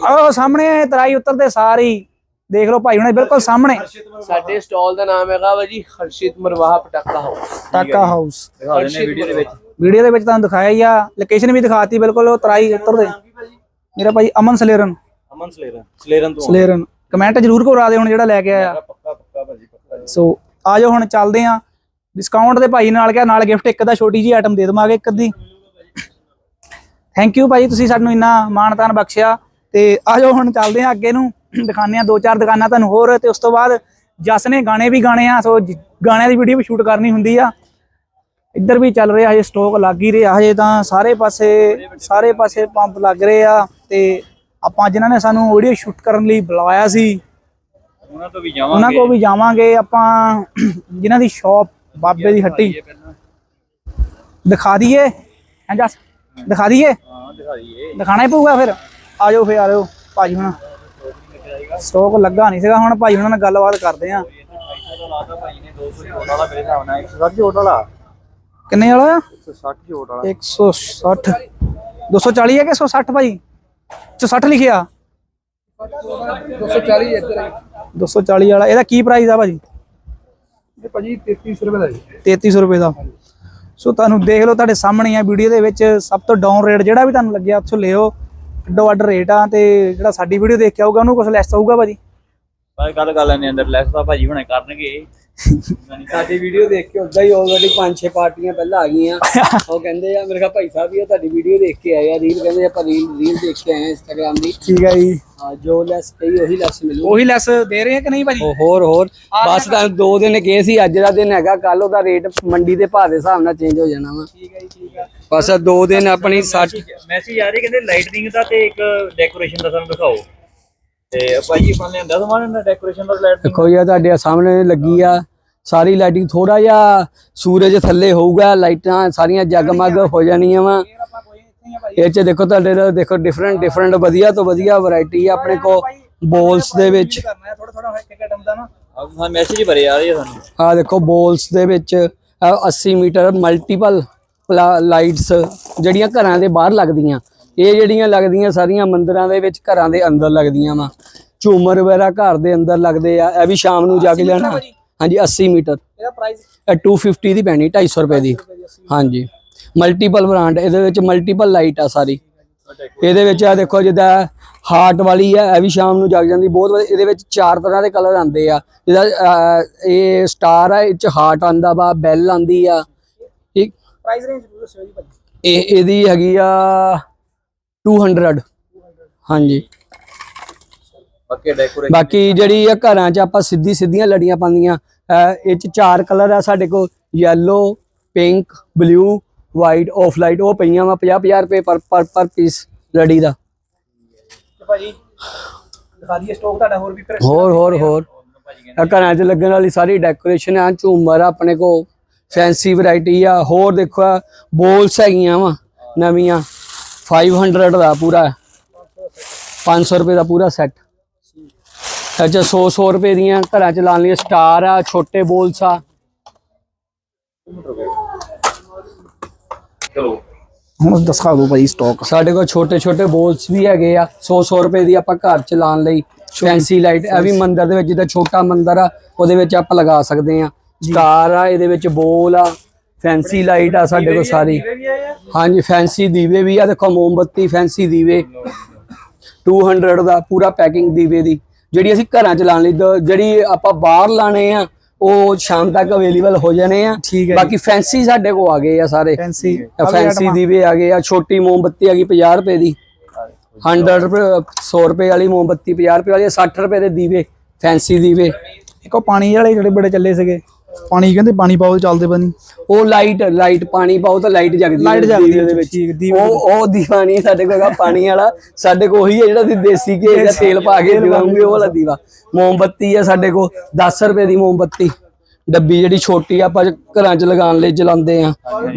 ਆਹ ਸਾਹਮਣੇ ਤਰਾਈ ਉੱਤਰਦੇ ਸਾਰੀ ਦੇਖ ਲਓ ਭਾਈ ਹੁਣੇ ਬਿਲਕੁਲ ਸਾਹਮਣੇ। ਸਾਡੇ ਸਟਾਲ ਦਾ ਨਾਮ ਹੈਗਾ ਵਾ ਜੀ ਹਰਸ਼ਿਤ ਮਰਵਾਹਾ ਪਟਾਕਾ ਹਾਊਸ ਟਾਕਾ ਹਾਊਸ ਦਿਖਾ ਦਿੰਦੇ ਵੀਡੀਓ ਦੇ ਵਿੱਚ। ਵੀਡੀਓ ਦੇ ਵਿੱਚ ਤੁਹਾਨੂੰ ਦਿਖਾਇਆ ਹੀ ਆ ਲੋਕੇਸ਼ਨ ਵੀ ਦਿਖਾਤੀ ਬਿਲਕੁਲ ਉਹ ਤਰਾਈ ਉੱਤਰਦੇ ਮੇਰਾ ਭਾਈ ਅਮਨ ਸਲੇਰਨ। ਅਮਨ ਸਲੇਰਨ ਸਲੇਰਨ ਤੋਂ ਸਲੇਰਨ। ਕਮੈਂਟ ਜ਼ਰੂਰ ਕਰਾ ਦੇ ਹੁਣ ਜਿਹੜਾ ਲੈ ਕੇ ਆਇਆ। ਪੱਕਾ ਪੱਕਾ ਭਾਜੀ ਪੱਕਾ ਸੋ ਆ ਜਾਓ ਹੁਣ ਚੱਲਦੇ ਆ ਡਿਸਕਾਊਂਟ ਦੇ ਭਾਈ ਨਾਲ ਕਿਹਾ ਨਾਲ ਗਿਫਟ ਇੱਕ ਦਾ ਛੋਟੀ ਜੀ ਆਈਟਮ ਦੇ ਦਵਾਂਗੇ ਇੱਕ ਅੱਧੀ। ਥੈਂਕ ਯੂ ਭਾਈ ਤੁਸੀਂ ਸਾਨੂੰ ਇੰਨਾ ਮਾਣਤਾਨ ਬਖਸ਼ਿਆ। ਤੇ ਆ ਜਾਓ ਹੁਣ ਚੱਲਦੇ ਆ ਅੱਗੇ ਨੂੰ। ਦਿਖਾਉਂਦੇ ਆ ਦੋ ਚਾਰ ਦੁਕਾਨਾਂ ਤੁਹਾਨੂੰ ਹੋਰ ਤੇ ਉਸ ਤੋਂ ਬਾਅਦ ਜਸ ਨੇ ਗਾਣੇ ਵੀ ਗਾਣੇ ਆ ਸੋ ਗਾਣਿਆਂ ਦੀ ਵੀਡੀਓ ਵੀ ਸ਼ੂਟ ਕਰਨੀ ਹੁੰਦੀ ਆ। ਇੱਧਰ ਵੀ ਚੱਲ ਰਿਹਾ ਹਜੇ ਸਟਾਕ ਲੱਗ ਹੀ ਰਿਹਾ ਹਜੇ ਤਾਂ ਸਾਰੇ ਪਾਸੇ ਸਾਰੇ ਪਾਸੇ ਪੰਪ ਲੱਗ ਰਹੇ ਆ ਤੇ ਆਪਾਂ ਜਿਨ੍ਹਾਂ ਨੇ ਸਾਨੂੰ ਵੀਡੀਓ ਸ਼ੂਟ ਕਰਨ ਲਈ ਬੁਲਾਇਆ ਸੀ ਉਹਨਾਂ ਤੋਂ ਵੀ ਉਹਨਾਂ ਜਾਵਾਂਗੇ ਕੋ ਵੀ ਜਾਵਾਂਗੇ ਆਪਾਂ ਜਿਨ੍ਹਾਂ ਦੀ ਸ਼ਾਪ ਬਾਬੇ ਦੀ ਹੱਟੀ। ਦਿਖਾ ਦਈਏ ਹਾਂ ਜਸ? ਦਿਖਾ ਦਈਏ? ਹਾਂ ਦਿਖਾ ਦਈਏ। ਦਿਖਾਣਾ ਹੀ ਪਊਗਾ ਫਿਰ। ਆ ਜਾਓ ਫਿਰ ਆ ਜਾਓ ਭਾਜੀ ਹੁਣ। ਸਟਾਕ ਲੱਗਾ ਨਹੀਂ ਸੀਗਾ ਹੁਣ ਭਾਜੀ ਉਹਨਾਂ ਨਾਲ ਗੱਲਬਾਤ ਕਰਦੇ ਆ ਲਾਦਾ ਭਾਈ ਨੇ 200 ਛੋਟ ਵਾਲਾ? ਮੇਰੇ ਹਿਸਾਬ ਨਾਲ 160 ਛੋਟ ਵਾਲਾ ਕਿੰਨੇ ਵਾਲਾ 160 ਛੋਟ ਵਾਲਾ 160 240 ਹੈ ਕਿ 160 ਭਾਈ 160 ਲਿਖਿਆ 240 ਇੱਧਰ ਆਈ 240 ਵਾਲਾ ਇਹਦਾ ਕੀ ਪ੍ਰਾਈਸ ਆ ਭਾਜੀ? ਇਹ ਭਾਜੀ 33 ਰੁਪਏ ਦਾ ਜੀ। 3300 ਰੁਪਏ ਦਾ। ਸੋ ਤੁਹਾਨੂੰ ਦੇਖ ਲਓ ਤੁਹਾਡੇ ਸਾਹਮਣੇ ਆ ਵੀਡੀਓ ਦੇ ਵਿੱਚ ਸਭ ਤੋਂ ਡਾਊਨ ਰੇਟ ਜਿਹੜਾ ਵੀ ਤੁਹਾਨੂੰ ਲੱਗਿਆ ਉੱਥੋਂ ਲਿਓ ਅੱਡੋ ਅੱਡ ਰੇਟ ਆ ਤੇ ਜਿਹੜਾ ਸਾਡੀ ਵੀਡੀਓ ਦੇਖ ਕੇ ਆਊਗਾ ਉਹਨੂੰ ਕੁਝ ਲੈਸ ਆਊਗਾ ਭਾਜੀ। ਪਰ ਗੱਲ ਕਰ ਲੈਣੇ ਅੰਦਰ ਲੈਸ ਤਾਂ ਭਾਜੀ ਹੁਣੇ ਕਰਨਗੇ। *laughs* ਸਾਡੀ ਵੀਡੀਓ ਦੇਖ ਕੇ ਉਦਾਂ ਹੀ ਆਲਰੇਡੀ ਪੰਜ ਛੇ ਪਾਰਟੀਆਂ ਪਹਿਲਾਂ ਆ ਗਈਆਂ। ਉਹ ਕਹਿੰਦੇ ਆ ਮੇਰੇ ਖਾ ਭਾਈ ਸਾਹਿਬ ਵੀ ਆ ਤੁਹਾਡੀ ਵੀਡੀਓ ਦੇਖ ਕੇ ਆਏ ਆ ਰੀਲ ਕਹਿੰਦੇ ਆਪਾਂ ਰੀਲ ਰੀਲ ਦੇਖ ਕੇ ਆਏ ਆ ਇੰਸਟਾਗ੍ਰam ਦੀ। ਠੀਕ ਹੈ ਜੀ। ਹਾਂ ਜੋ ਲੈਸ ਕਹੀ ਉਹੀ ਲੈਸ ਮਿਲੂ ਉਹੀ ਲੈਸ ਦੇ ਰਹੇ ਆ ਕਿ ਨਹੀਂ ਭਾਜੀ? ਉਹ ਹੋਰ ਹੋਰ। ਬਸ ਤਾਂ ਦੋ ਦਿਨ ਗਏ ਸੀ ਅੱਜ ਦਾ ਦਿਨ ਹੈਗਾ ਕੱਲ ਉਹਦਾ ਰੇਟ ਮੰਡੀ ਦੇ ਭਾਅ ਦੇ ਹਿਸਾਬ ਨਾਲ ਚੇਂਜ ਹੋ ਜਾਣਾ ਵਾ। ਠੀਕ ਹੈ ਜੀ ਠੀਕ ਹੈ ਬਸ ਆਹ ਦੋ ਦਿਨ ਆਪਣੀ 60 ਮੈਸੇਜ ਆ ਰਹੇ ਕਹਿੰਦੇ ਲਾਈਟਨਿੰਗ ਦਾ ਤੇ ਇੱਕ ਡੈਕੋਰੇਸ਼ਨ ਦਾ ਸਾਨੂੰ ਦਿਖਾਓ। ਤੇ ਭਾਜੀ ਆਪਾਂ ਡੈਕੋਰੇਸ਼ਨ ਦਾ ਦੇਖੋ ਜੀ ਆਹ ਤੁਹਾਡੇ ਸਾਹਮਣੇ ਲੱਗੀ ਆ ਸਾਰੀ ਲਾਈਟਿੰਗ ਥੋੜਾ ਜਿਹਾ ਸੂਰਜ ਥੱਲੇ ਹੋਊਗਾ ਲਾਈਟਾਂ ਸਾਰੀਆਂ ਜਗਮਗ ਹੋ ਜਾਣੀਆਂ ਵਾ। ਇਹ ਚ ਦੇਖੋ ਤੁਹਾਡੇ ਨਾਲ ਦੇਖੋ ਡਿਫਰੈਂਟ ਡਿਫਰੈਂਟ ਵਧੀਆ ਤੋਂ ਵਧੀਆ ਵੈਰਾਈਟੀ ਆ ਆਪਣੇ ਕੋ ਬੋਲਸ ਦੇ ਵਿੱਚ। ਕਰਨਾ ਹੈ ਥੋੜਾ ਥੋੜਾ ਇੱਕ ਇੱਕ ਆਈਟਮ ਦਾ ਨਾ ਹਾਂ ਮੈਸੇਜ ਭਰੇ ਆ ਰਹੇ ਆ ਸਾਨੂੰ। ਆ ਦੇਖੋ ਬੋਲਸ ਦੇ ਵਿੱਚ ਆਹ 80 ਮੀਟਰ ਮਲਟੀਪਲ ਲਾਈਟਸ ਜਿਹੜੀਆਂ ਘਰਾਂ ਦੇ ਬਾਹਰ ਲੱਗਦੀਆਂ। ਇਹ ਜਿਹੜੀਆਂ ਲੱਗਦੀਆਂ ਸਾਰੀਆਂ ਮੰਦਿਰਾਂ ਦੇ ਵਿੱਚ ਘਰਾਂ ਦੇ ਅੰਦਰ ਲੱਗਦੀਆਂ ਵਾ। ਝੂਮਰ ਵਗੈਰਾ ਘਰ ਦੇ ਅੰਦਰ ਲੱਗਦੇ ਆ ਇਹ ਵੀ ਸ਼ਾਮ ਨੂੰ ਜਾ ਕੇ ਲੈਣਾ ਹਾਂਜੀ 80 ਮੀਟਰ। ਇਹਦਾ ਪ੍ਰਾਈਸ ਇਹ 250 ਦੀ ਪੈਣੀ 250 ਰੁਪਏ ਦੀ। ਹਾਂਜੀ। ਮਲਟੀਪਲ ਬ੍ਰਾਂਡ ਇਹਦੇ ਵਿੱਚ ਮਲਟੀਪਲ ਲਾਈਟ ਆ ਸਾਰੀ। ਇਹਦੇ ਵਿੱਚ ਆ ਦੇਖੋ ਜਿੱਦਾਂ ਹਾਰਟ ਵਾਲੀ ਆ ਇਹ ਵੀ ਸ਼ਾਮ ਨੂੰ ਜਗ ਜਾਂਦੀ ਬਹੁਤ ਵਧੀਆ। ਇਹਦੇ ਵਿੱਚ ਚਾਰ ਤਰ੍ਹਾਂ ਦੇ ਕਲਰ ਆਉਂਦੇ ਆ। ਜਿਹਦਾ ਇਹ ਸਟਾਰ ਆ ਇਹ ਚ ਹਾਰਟ ਆਂਦਾ ਵਾ ਬੈਲ ਆਂਦੀ ਆ। ਇਹ ਪ੍ਰਾਈਸ ਰੇਂਜ ਦੱਸਿਓ ਜੀ ਭਾਜੀ। ਇਹ ਇਹਦੀ ਹੈਗੀ ਆ 200 ਹਾਂਜੀ। ਪੱਕੇ ਡੈਕੋਰੇਸ਼ਨ ਬਾਕੀ ਜਿਹੜੀ ਆ ਘਰਾਂ 'ਚ ਆਪਾਂ ਸਿੱਧੀ ਸਿੱਧੀਆਂ ਲੜੀਆਂ ਪਾਉਂਦੀਆਂ ਇਹ 'ਚ ਚਾਰ ਕਲਰ ਆ ਸਾਡੇ ਕੋਲ। Yellow pink blue white off light ਉਹ ਪਈਆਂ ਵਾ 50 50 ਰੁਪਏ ਪਰ ਪਰ ਪਰ ਪੀਸ ਲੜੀ ਦਾ। ਤੇ ਭਾਜੀ ਦਿਖਾ ਦਈਏ ਸਟਾਕ ਤੁਹਾਡਾ ਹੋਰ ਵੀ ਫਿਰ ਹੋਰ ਹੋਰ ਹੋਰ। ਘਰਾਂ 'ਚ ਲੱਗਣ ਵਾਲੀ ਸਾਰੀ ਡੈਕੋਰੇਸ਼ਨ ਆ ਝੂਮਰ ਆਪਣੇ ਕੋ ਫੈਂਸੀ ਵੈਰਾਈਟੀ ਆ। ਹੋਰ ਦੇਖੋ ਬੋਲਸ ਹੈਗੀਆਂ ਵਾ ਨਵੀਆਂ। 500 ਦਾ ਪੂਰਾ 500 ਰੁਪਏ ਦਾ ਪੂਰਾ ਸੈੱਟ ਅੱਛਾ 100 100 ਰੁਪਏ ਦੀਆਂ ਘਰਾਂ 'ਚ ਲਾਉਣ ਲਈ ਸਟਾਰ ਆ ਛੋਟੇ ਬੋਲਸ ਆ। ਚਲੋ। ਹੁਣ ਦਿਓ ਭਾਜੀ ਸਟਾਕ ਸਾਡੇ ਕੋਲ ਛੋਟੇ ਛੋਟੇ ਬੋਲਸ ਵੀ ਹੈਗੇ ਆ। 100 100 ਰੁਪਏ ਦੀ ਆਪਾਂ ਘਰ ਚ ਲਾਉਣ ਲਈ ਫੈਂਸੀ ਲਾਈਟ ਇਹ ਵੀ ਮੰਦਰ ਦੇ ਵਿੱਚ ਜਿੱਦਾਂ ਛੋਟਾ ਮੰਦਰ ਆ ਉਹਦੇ ਵਿੱਚ ਆਪਾਂ ਲਗਾ ਸਕਦੇ ਆ। ਸਟਾਰ ਆ ਇਹਦੇ ਵਿੱਚ ਬੋਲ ਆ। ਫੈਂਸੀ ਲਾਈਟ ਆ ਸਾਡੇ ਕੋਲ ਸਾਰੀ। ਹਾਂਜੀ ਫੈਂਸੀ ਦੀਵੇ ਵੀ ਆ ਦੇਖੋ ਮੋਮਬੱਤੀ ਫੈਂਸੀ ਦੀਵੇ। 200 ਦਾ ਪੂਰਾ ਪੈਕਿੰਗ ਦੀਵੇ ਦੀ। ਜਿਹੜੀ ਅਸੀਂ ਘਰਾਂ ਚ ਲਾਉਣ ਲਈ ਜਿਹੜੀ ਆਪਾਂ ਬਾਹਰ ਲਾਣੇ ਆ ਉਹ ਸ਼ਾਮ ਤੱਕ ਅਵੇਲੇਬਲ ਹੋ ਜਾਣੇ ਆ। ਬਾਕੀ ਫੈਂਸੀ ਸਾਡੇ ਕੋਲ ਆ ਗਏ ਆ ਸਾਰੇ। ਫੈਂਸੀ ਫੈਂਸੀ ਦੀਵੇ ਆ ਗਏ ਆ ਛੋਟੀ ਮੋਮਬੱਤੀ ਆ ਗਈ 50 ਰੁਪਏ ਦੀ। 100 ਰੁਪਏ 100 ਰੁਪਏ ਵਾਲੀ ਮੋਮਬੱਤੀ 50 ਰੁਪਏ ਵਾਲੀ 60 ਰੁਪਏ ਦੇ ਦੀਵੇ ਫੈਂਸੀ ਦੀਵੇ। ਇੱਕੋ ਪਾਣੀ ਵਾਲੇ ਜਿਹੜੇ ਬੜੇ ਚੱਲੇ ਸੀਗੇ। ਪਾਣੀ ਕਹਿੰਦੇ ਪਾਣੀ ਪਾਓ ਚੱਲਦੇ ਪਾਣੀ ਉਹ ਲਾਈਟ ਲਾਈਟ ਪਾਣੀ ਪਾਓ ਤਾਂ ਲਾਈਟ ਜਗਦੀ ਹੈ ਜਗਦੀ ਦੀਵੇ ਹੈ ਦੇ ਵਿੱਚ। ਉਹ ਉਹ ਦੀਵਾ ਨਹੀਂ ਸਾਡੇ ਕੋਲ ਹੈਗਾ ਪਾਣੀ ਵਾਲਾ। ਸਾਡੇ ਕੋਲ ਉਹੀ ਹੈ ਜਿਹੜਾ ਅਸੀਂ ਦੇਸੀ ਘੀ ਦਾ ਤੇਲ ਪਾ ਕੇ ਦਿਵਾਉਂਗੇ ਉਹ ਵਾਲਾ ਦੀਵਾ। ਮੋਮਬੱਤੀ ਹੈ ਸਾਡੇ ਕੋਲ 10 ਰੁਪਏ ਦੀ ਮੋਮਬੱਤੀ। ਡੱਬੀ ਜਿਹੜੀ ਛੋਟੀ ਆ ਆਪਾਂ ਘਰਾਂ 'ਚ ਲਗਾਉਣ ਲਈ ਚਲਾਉਂਦੇ ਆ।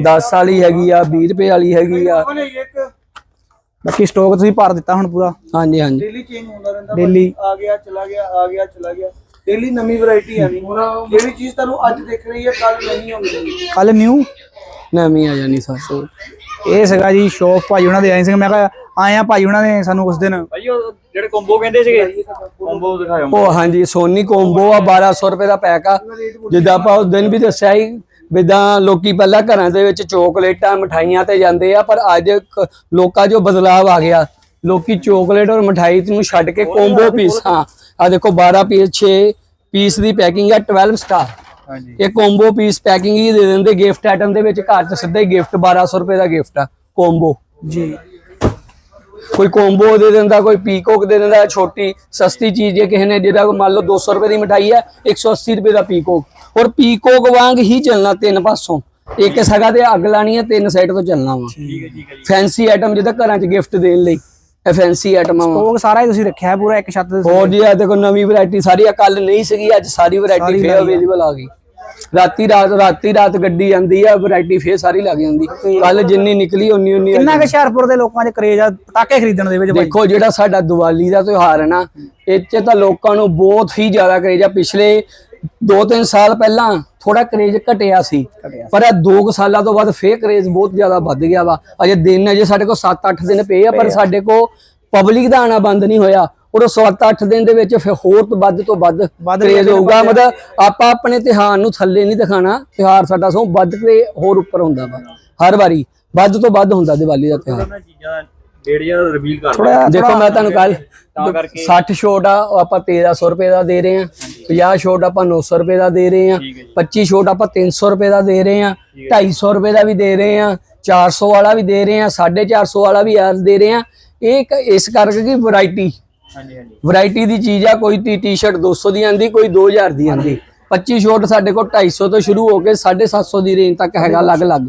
10 ਵਾਲੀ ਹੈਗੀ ਆ 20 ਰੁਪਏ ਵਾਲੀ ਹੈਗੀ ਆ। ਬਾਕੀ ਸਟਾਕ ਤੁਸੀਂ ਭਰ ਦਿੱਤਾ ਹੁਣ ਪੂਰਾ। ਹਾਂਜੀ ਹਾਂਜੀ। ਡੇਲੀ ਚੇਂਜ ਹੁੰਦਾ ਰਹਿੰਦਾ ਡੇਲੀ ਆ ਗਿਆ ਚਲਾ ਗਿਆ ਆ ਗਿਆ ਚਲਾ ਗਿਆ। ਡੇਲੀ ਨਵੀਂ ਵੈਰਾਈਟੀ ਆਣੀ ਜਿਹੜੀ ਚੀਜ਼ ਤੁਹਾਨੂੰ ਅੱਜ ਦਿਖ ਰਹੀ ਹੈ ਕੱਲ ਨਹੀਂ ਹੋਣੀ ਕੱਲ ਨਿਊ ਨਵੀਂ ਆ ਜਾਣੀ ਸਰ। ਇਹ ਸੀਗਾ ਜੀ ਸ਼ੌਪ ਭਾਈ ਉਹਨਾਂ ਦੇ ਆਏ ਸੀ ਮੈਂ ਕਿਹਾ ਆਏ ਆ ਭਾਈ ਉਹਨਾਂ ਨੇ ਸਾਨੂੰ ਉਸ ਦਿਨ। ਭਾਜੀ ਉਹ ਜਿਹੜੇ ਕੰਬੋ ਕਹਿੰਦੇ ਸੀਗੇ ਕੰਬੋ ਦਿਖਾਇਓ ਉਹ ਹਾਂਜੀ ਸੋਨੀ ਕੋਂਬੋ ਆ 1200 ਰੁਪਏ ਦਾ ਪੈਕ ਆ। ਜਿੱਦਾਂ ਆਪਾਂ ਉਸ ਦਿਨ ਵੀ ਦੱਸਿਆ ਸੀ ਵਿਦਾਂ ਲੋਕੀ ਪਹਿਲਾਂ ਘਰਾਂ ਦੇ ਵਿੱਚ ਚੋਕਲੇਟਾਂ ਮਠਾਈਆਂ ਤੇ ਜਾਂਦੇ ਆ ਪਰ ਅੱਜ ਲੋਕਾਂ 'ਚੋਂ ਬਦਲਾਵ ਆ ਗਿਆ। ਲੋਕੀ ਚੋਕਲੇਟ ਔਰ ਮਠਾਈ ਨੂੰ ਛੱਡ ਕੇ ਕੋਂਬੋ ਪੀਸ ਹਾਂ। ਆ ਦੇਖੋ 12 ਪੀਸ 6 ਪੀਸ ਦੀ ਪੈਕਿੰਗ ਆ 12 ਸਟਾਰ ਹਾਂਜੀ। ਇਹ ਕੋਂਬੋ ਪੀਸ ਪੈਕਿੰਗ ਹੀ ਦੇ ਦਿੰਦੇ ਗਿਫਟ ਆਈਟਮ ਦੇ ਵਿੱਚ ਘਰ 'ਚ ਸਿੱਧਾ ਹੀ ਗਿਫਟ 1200 ਰੁਪਏ ਦਾ ਗਿਫਟ ਆ ਕੋਂਬੋ ਜੀ। ਕੋਈ ਕੋਂਬੋ ਦੇ ਦਿੰਦਾ ਕੋਈ ਪੀਕੋਕ ਦੇ ਦਿੰਦਾ ਛੋਟੀ ਸਸਤੀ ਚੀਜ਼ ਜੇ ਕਿਸੇ ਨੇ ਜਿਹੜਾ ਮੰਨ ਲਓ 200 ਰੁਪਏ ਦੀ ਮਠਾਈ ਹੈ 180 ਰੁਪਏ ਦਾ ਪੀਕੋਕ ਔਰ ਪੀਕੋਕ ਵਾਂਗ ਹੀ ਚੱਲਣਾ ਤਿੰਨ ਪਾਸੋਂ। ਇੱਕ ਸਗਾ ਤੇ ਅੱਗ ਲਾਣੀ ਹੈ ਤਿੰਨ ਸਾਈਡ ਤੋਂ ਚੱਲਣਾ ਵਾ। ਠੀਕ ਹੈ ਠੀਕ ਹੈ ਜੀ। ਫੈਂਸੀ ਆਈਟਮ ਜਿਹਦਾ ਘਰਾਂ 'ਚ ਗਿਫਟ ਦੇਣ ਲਈ। ਫੈਂਸੀ ਆਈਟਮਾਂ ਵਾ ਸਟਾਕ ਸਾਰਾ ਹੀ ਤੁਸੀਂ ਰੱਖਿਆ ਹੈ ਪੂਰਾ ਇੱਕ ਛੱਤ ਦੇ ਹੋਰ ਜੀ ਆ ਦੇਖੋ ਨਵੀਂ ਵੈਰਾਈਟੀ ਸਾਰੀ ਆ ਕੱਲ ਨਹੀਂ ਸੀਗੀ ਅੱਜ ਸਾਰੀ ਵੈਰਾਈਟੀ ਫੇਰ ਅਵੇਲੇਬਲ ਆ। ਗਈ। ਰਾਤੀ ਰਾਤ ਰਾਤੀ ਰਾਤ ਗੱਡੀ ਆਂਦੀ ਆ ਵੈਰਾਈਟੀ ਫੇਰ ਸਾਰੀ ਲੱਗ ਜਾਂਦੀ। ਕੱਲ ਜਿੰਨੀ ਨਿਕਲੀ ਉਨੀ ਉਨੀ ਆ ਕਿੰਨਾ ਕਿ ਹੁਸ਼ਿਆਰਪੁਰ ਦੇ ਲੋਕਾਂ 'ਚ ਕਰੇਜ ਆ ਪਟਾਕੇ ਖਰੀਦਣ ਦੇ ਵਿੱਚ ਦੇਖੋ ਜਿਹੜਾ ਸਾਡਾ ਦੀਵਾਲੀ ਦਾ ਤਿਉਹਾਰ ਹੈ ਨਾ ਇਹ 'ਚ ਤਾਂ ਲੋਕਾਂ ਨੂੰ ਬਹੁਤ ਹੀ ਜ਼ਿਆਦਾ ਕਰੇਜ ਆ। ਪਿਛਲੇ 2-3 ਸਾਲ ਪਹਿਲਾਂ ਥੋੜਾ ਕਰੇਜ ਘਟਿਆ ਸੀ। ਪਰ ਇਹ 2 ਸਾਲਾਂ ਤੋਂ ਬਾਅਦ ਫੇਰ ਕਰੇਜ ਬਹੁਤ ਜ਼ਿਆਦਾ ਵੱਧ ਗਿਆ ਵਾ। ਅਜੇ ਦਿਨ ਅਜੇ ਸਾਡੇ ਕੋਲ 7-8 ਦਿਨ ਪਏ ਆ ਪਰ ਸਾਡੇ ਕੋਲ ਪਬਲਿਕ ਦਾ ਆਣਾ ਬੰਦ ਨਹੀਂ ਹੋਇਆ। ਔਰ ਉਹ 7-8 ਦਿਨ ਦੇ ਵਿੱਚ ਫਿਰ ਹੋਰ ਤੋਂ ਵੱਧ ਤੋਂ ਵੱਧ ਕਰੇਜ ਹੋਊਗਾ। ਮਤਲਬ ਆਪਾਂ ਆਪਣੇ ਤਿਉਹਾਰ ਨੂੰ ਥੱਲੇ ਨਹੀਂ ਦਿਖਾਣਾ ਤਿਉਹਾਰ ਸਾਡਾ ਸੋ ਵੱਧ ਕੇ ਹੋਰ ਉੱਪਰ ਹੁੰਦਾ ਵਾ। ਹਰ ਵਾਰੀ ਵੱਧ ਤੋਂ ਵੱਧ ਹੁੰਦਾ ਦੀਵਾਲੀ ਦਾ ਥੋੜਾ ਦੇਖੋ ਮੈਂ ਤੁਹਾਨੂੰ ਕੱਲ ਤਾਂ ਕਰਕੇ 60 ਛੋਟ ਆ ਉਹ ਆਪਾਂ 1300 ਰੁਪਏ ਦਾ ਦੇ ਰਹੇ ਹਾਂ। 50 ਛੋਟ ਆਪਾਂ 900 ਰੁਪਏ ਦਾ ਦੇ ਰਹੇ ਜੀ। 25 ਛੋਟ ਆਪਾਂ 300 ਰੁਪਏ ਦਾ ਦੇ ਰਹੇ ਹਾਂ 250 ਰੁਪਏ ਦਾ ਵੀ ਦੇ ਰਹੇ ਹਾਂ 400 ਵਾਲਾ ਵੀ ਦੇ ਰਹੇ ਹਾਂ 450 ਵਾਲਾ ਵੀ ਦੇ ਰਹੇ ਹਾਂ। ਇਹ ਇਸ ਕਰਕੇ ਕਿ ਵੈਰਾਈਟੀ ਵੈਰਾਈਟੀ ਦੀ ਚੀਜ਼ ਆ ਕੋਈ ਟੀ-ਸ਼ਰਟ 200 ਦੀ ਆਂਦੀ ਕੋਈ 2000 ਦੀ ਆਂਦੀ। 25 ਛੋਟ ਸਾਡੇ ਕੋਲ 250 ਤੋਂ ਸ਼ੁਰੂ ਹੋ ਕੇ 750 ਦੀ ਰੇਂਜ ਤੱਕ ਹੈਗਾ ਅਲੱਗ-ਅਲੱਗ।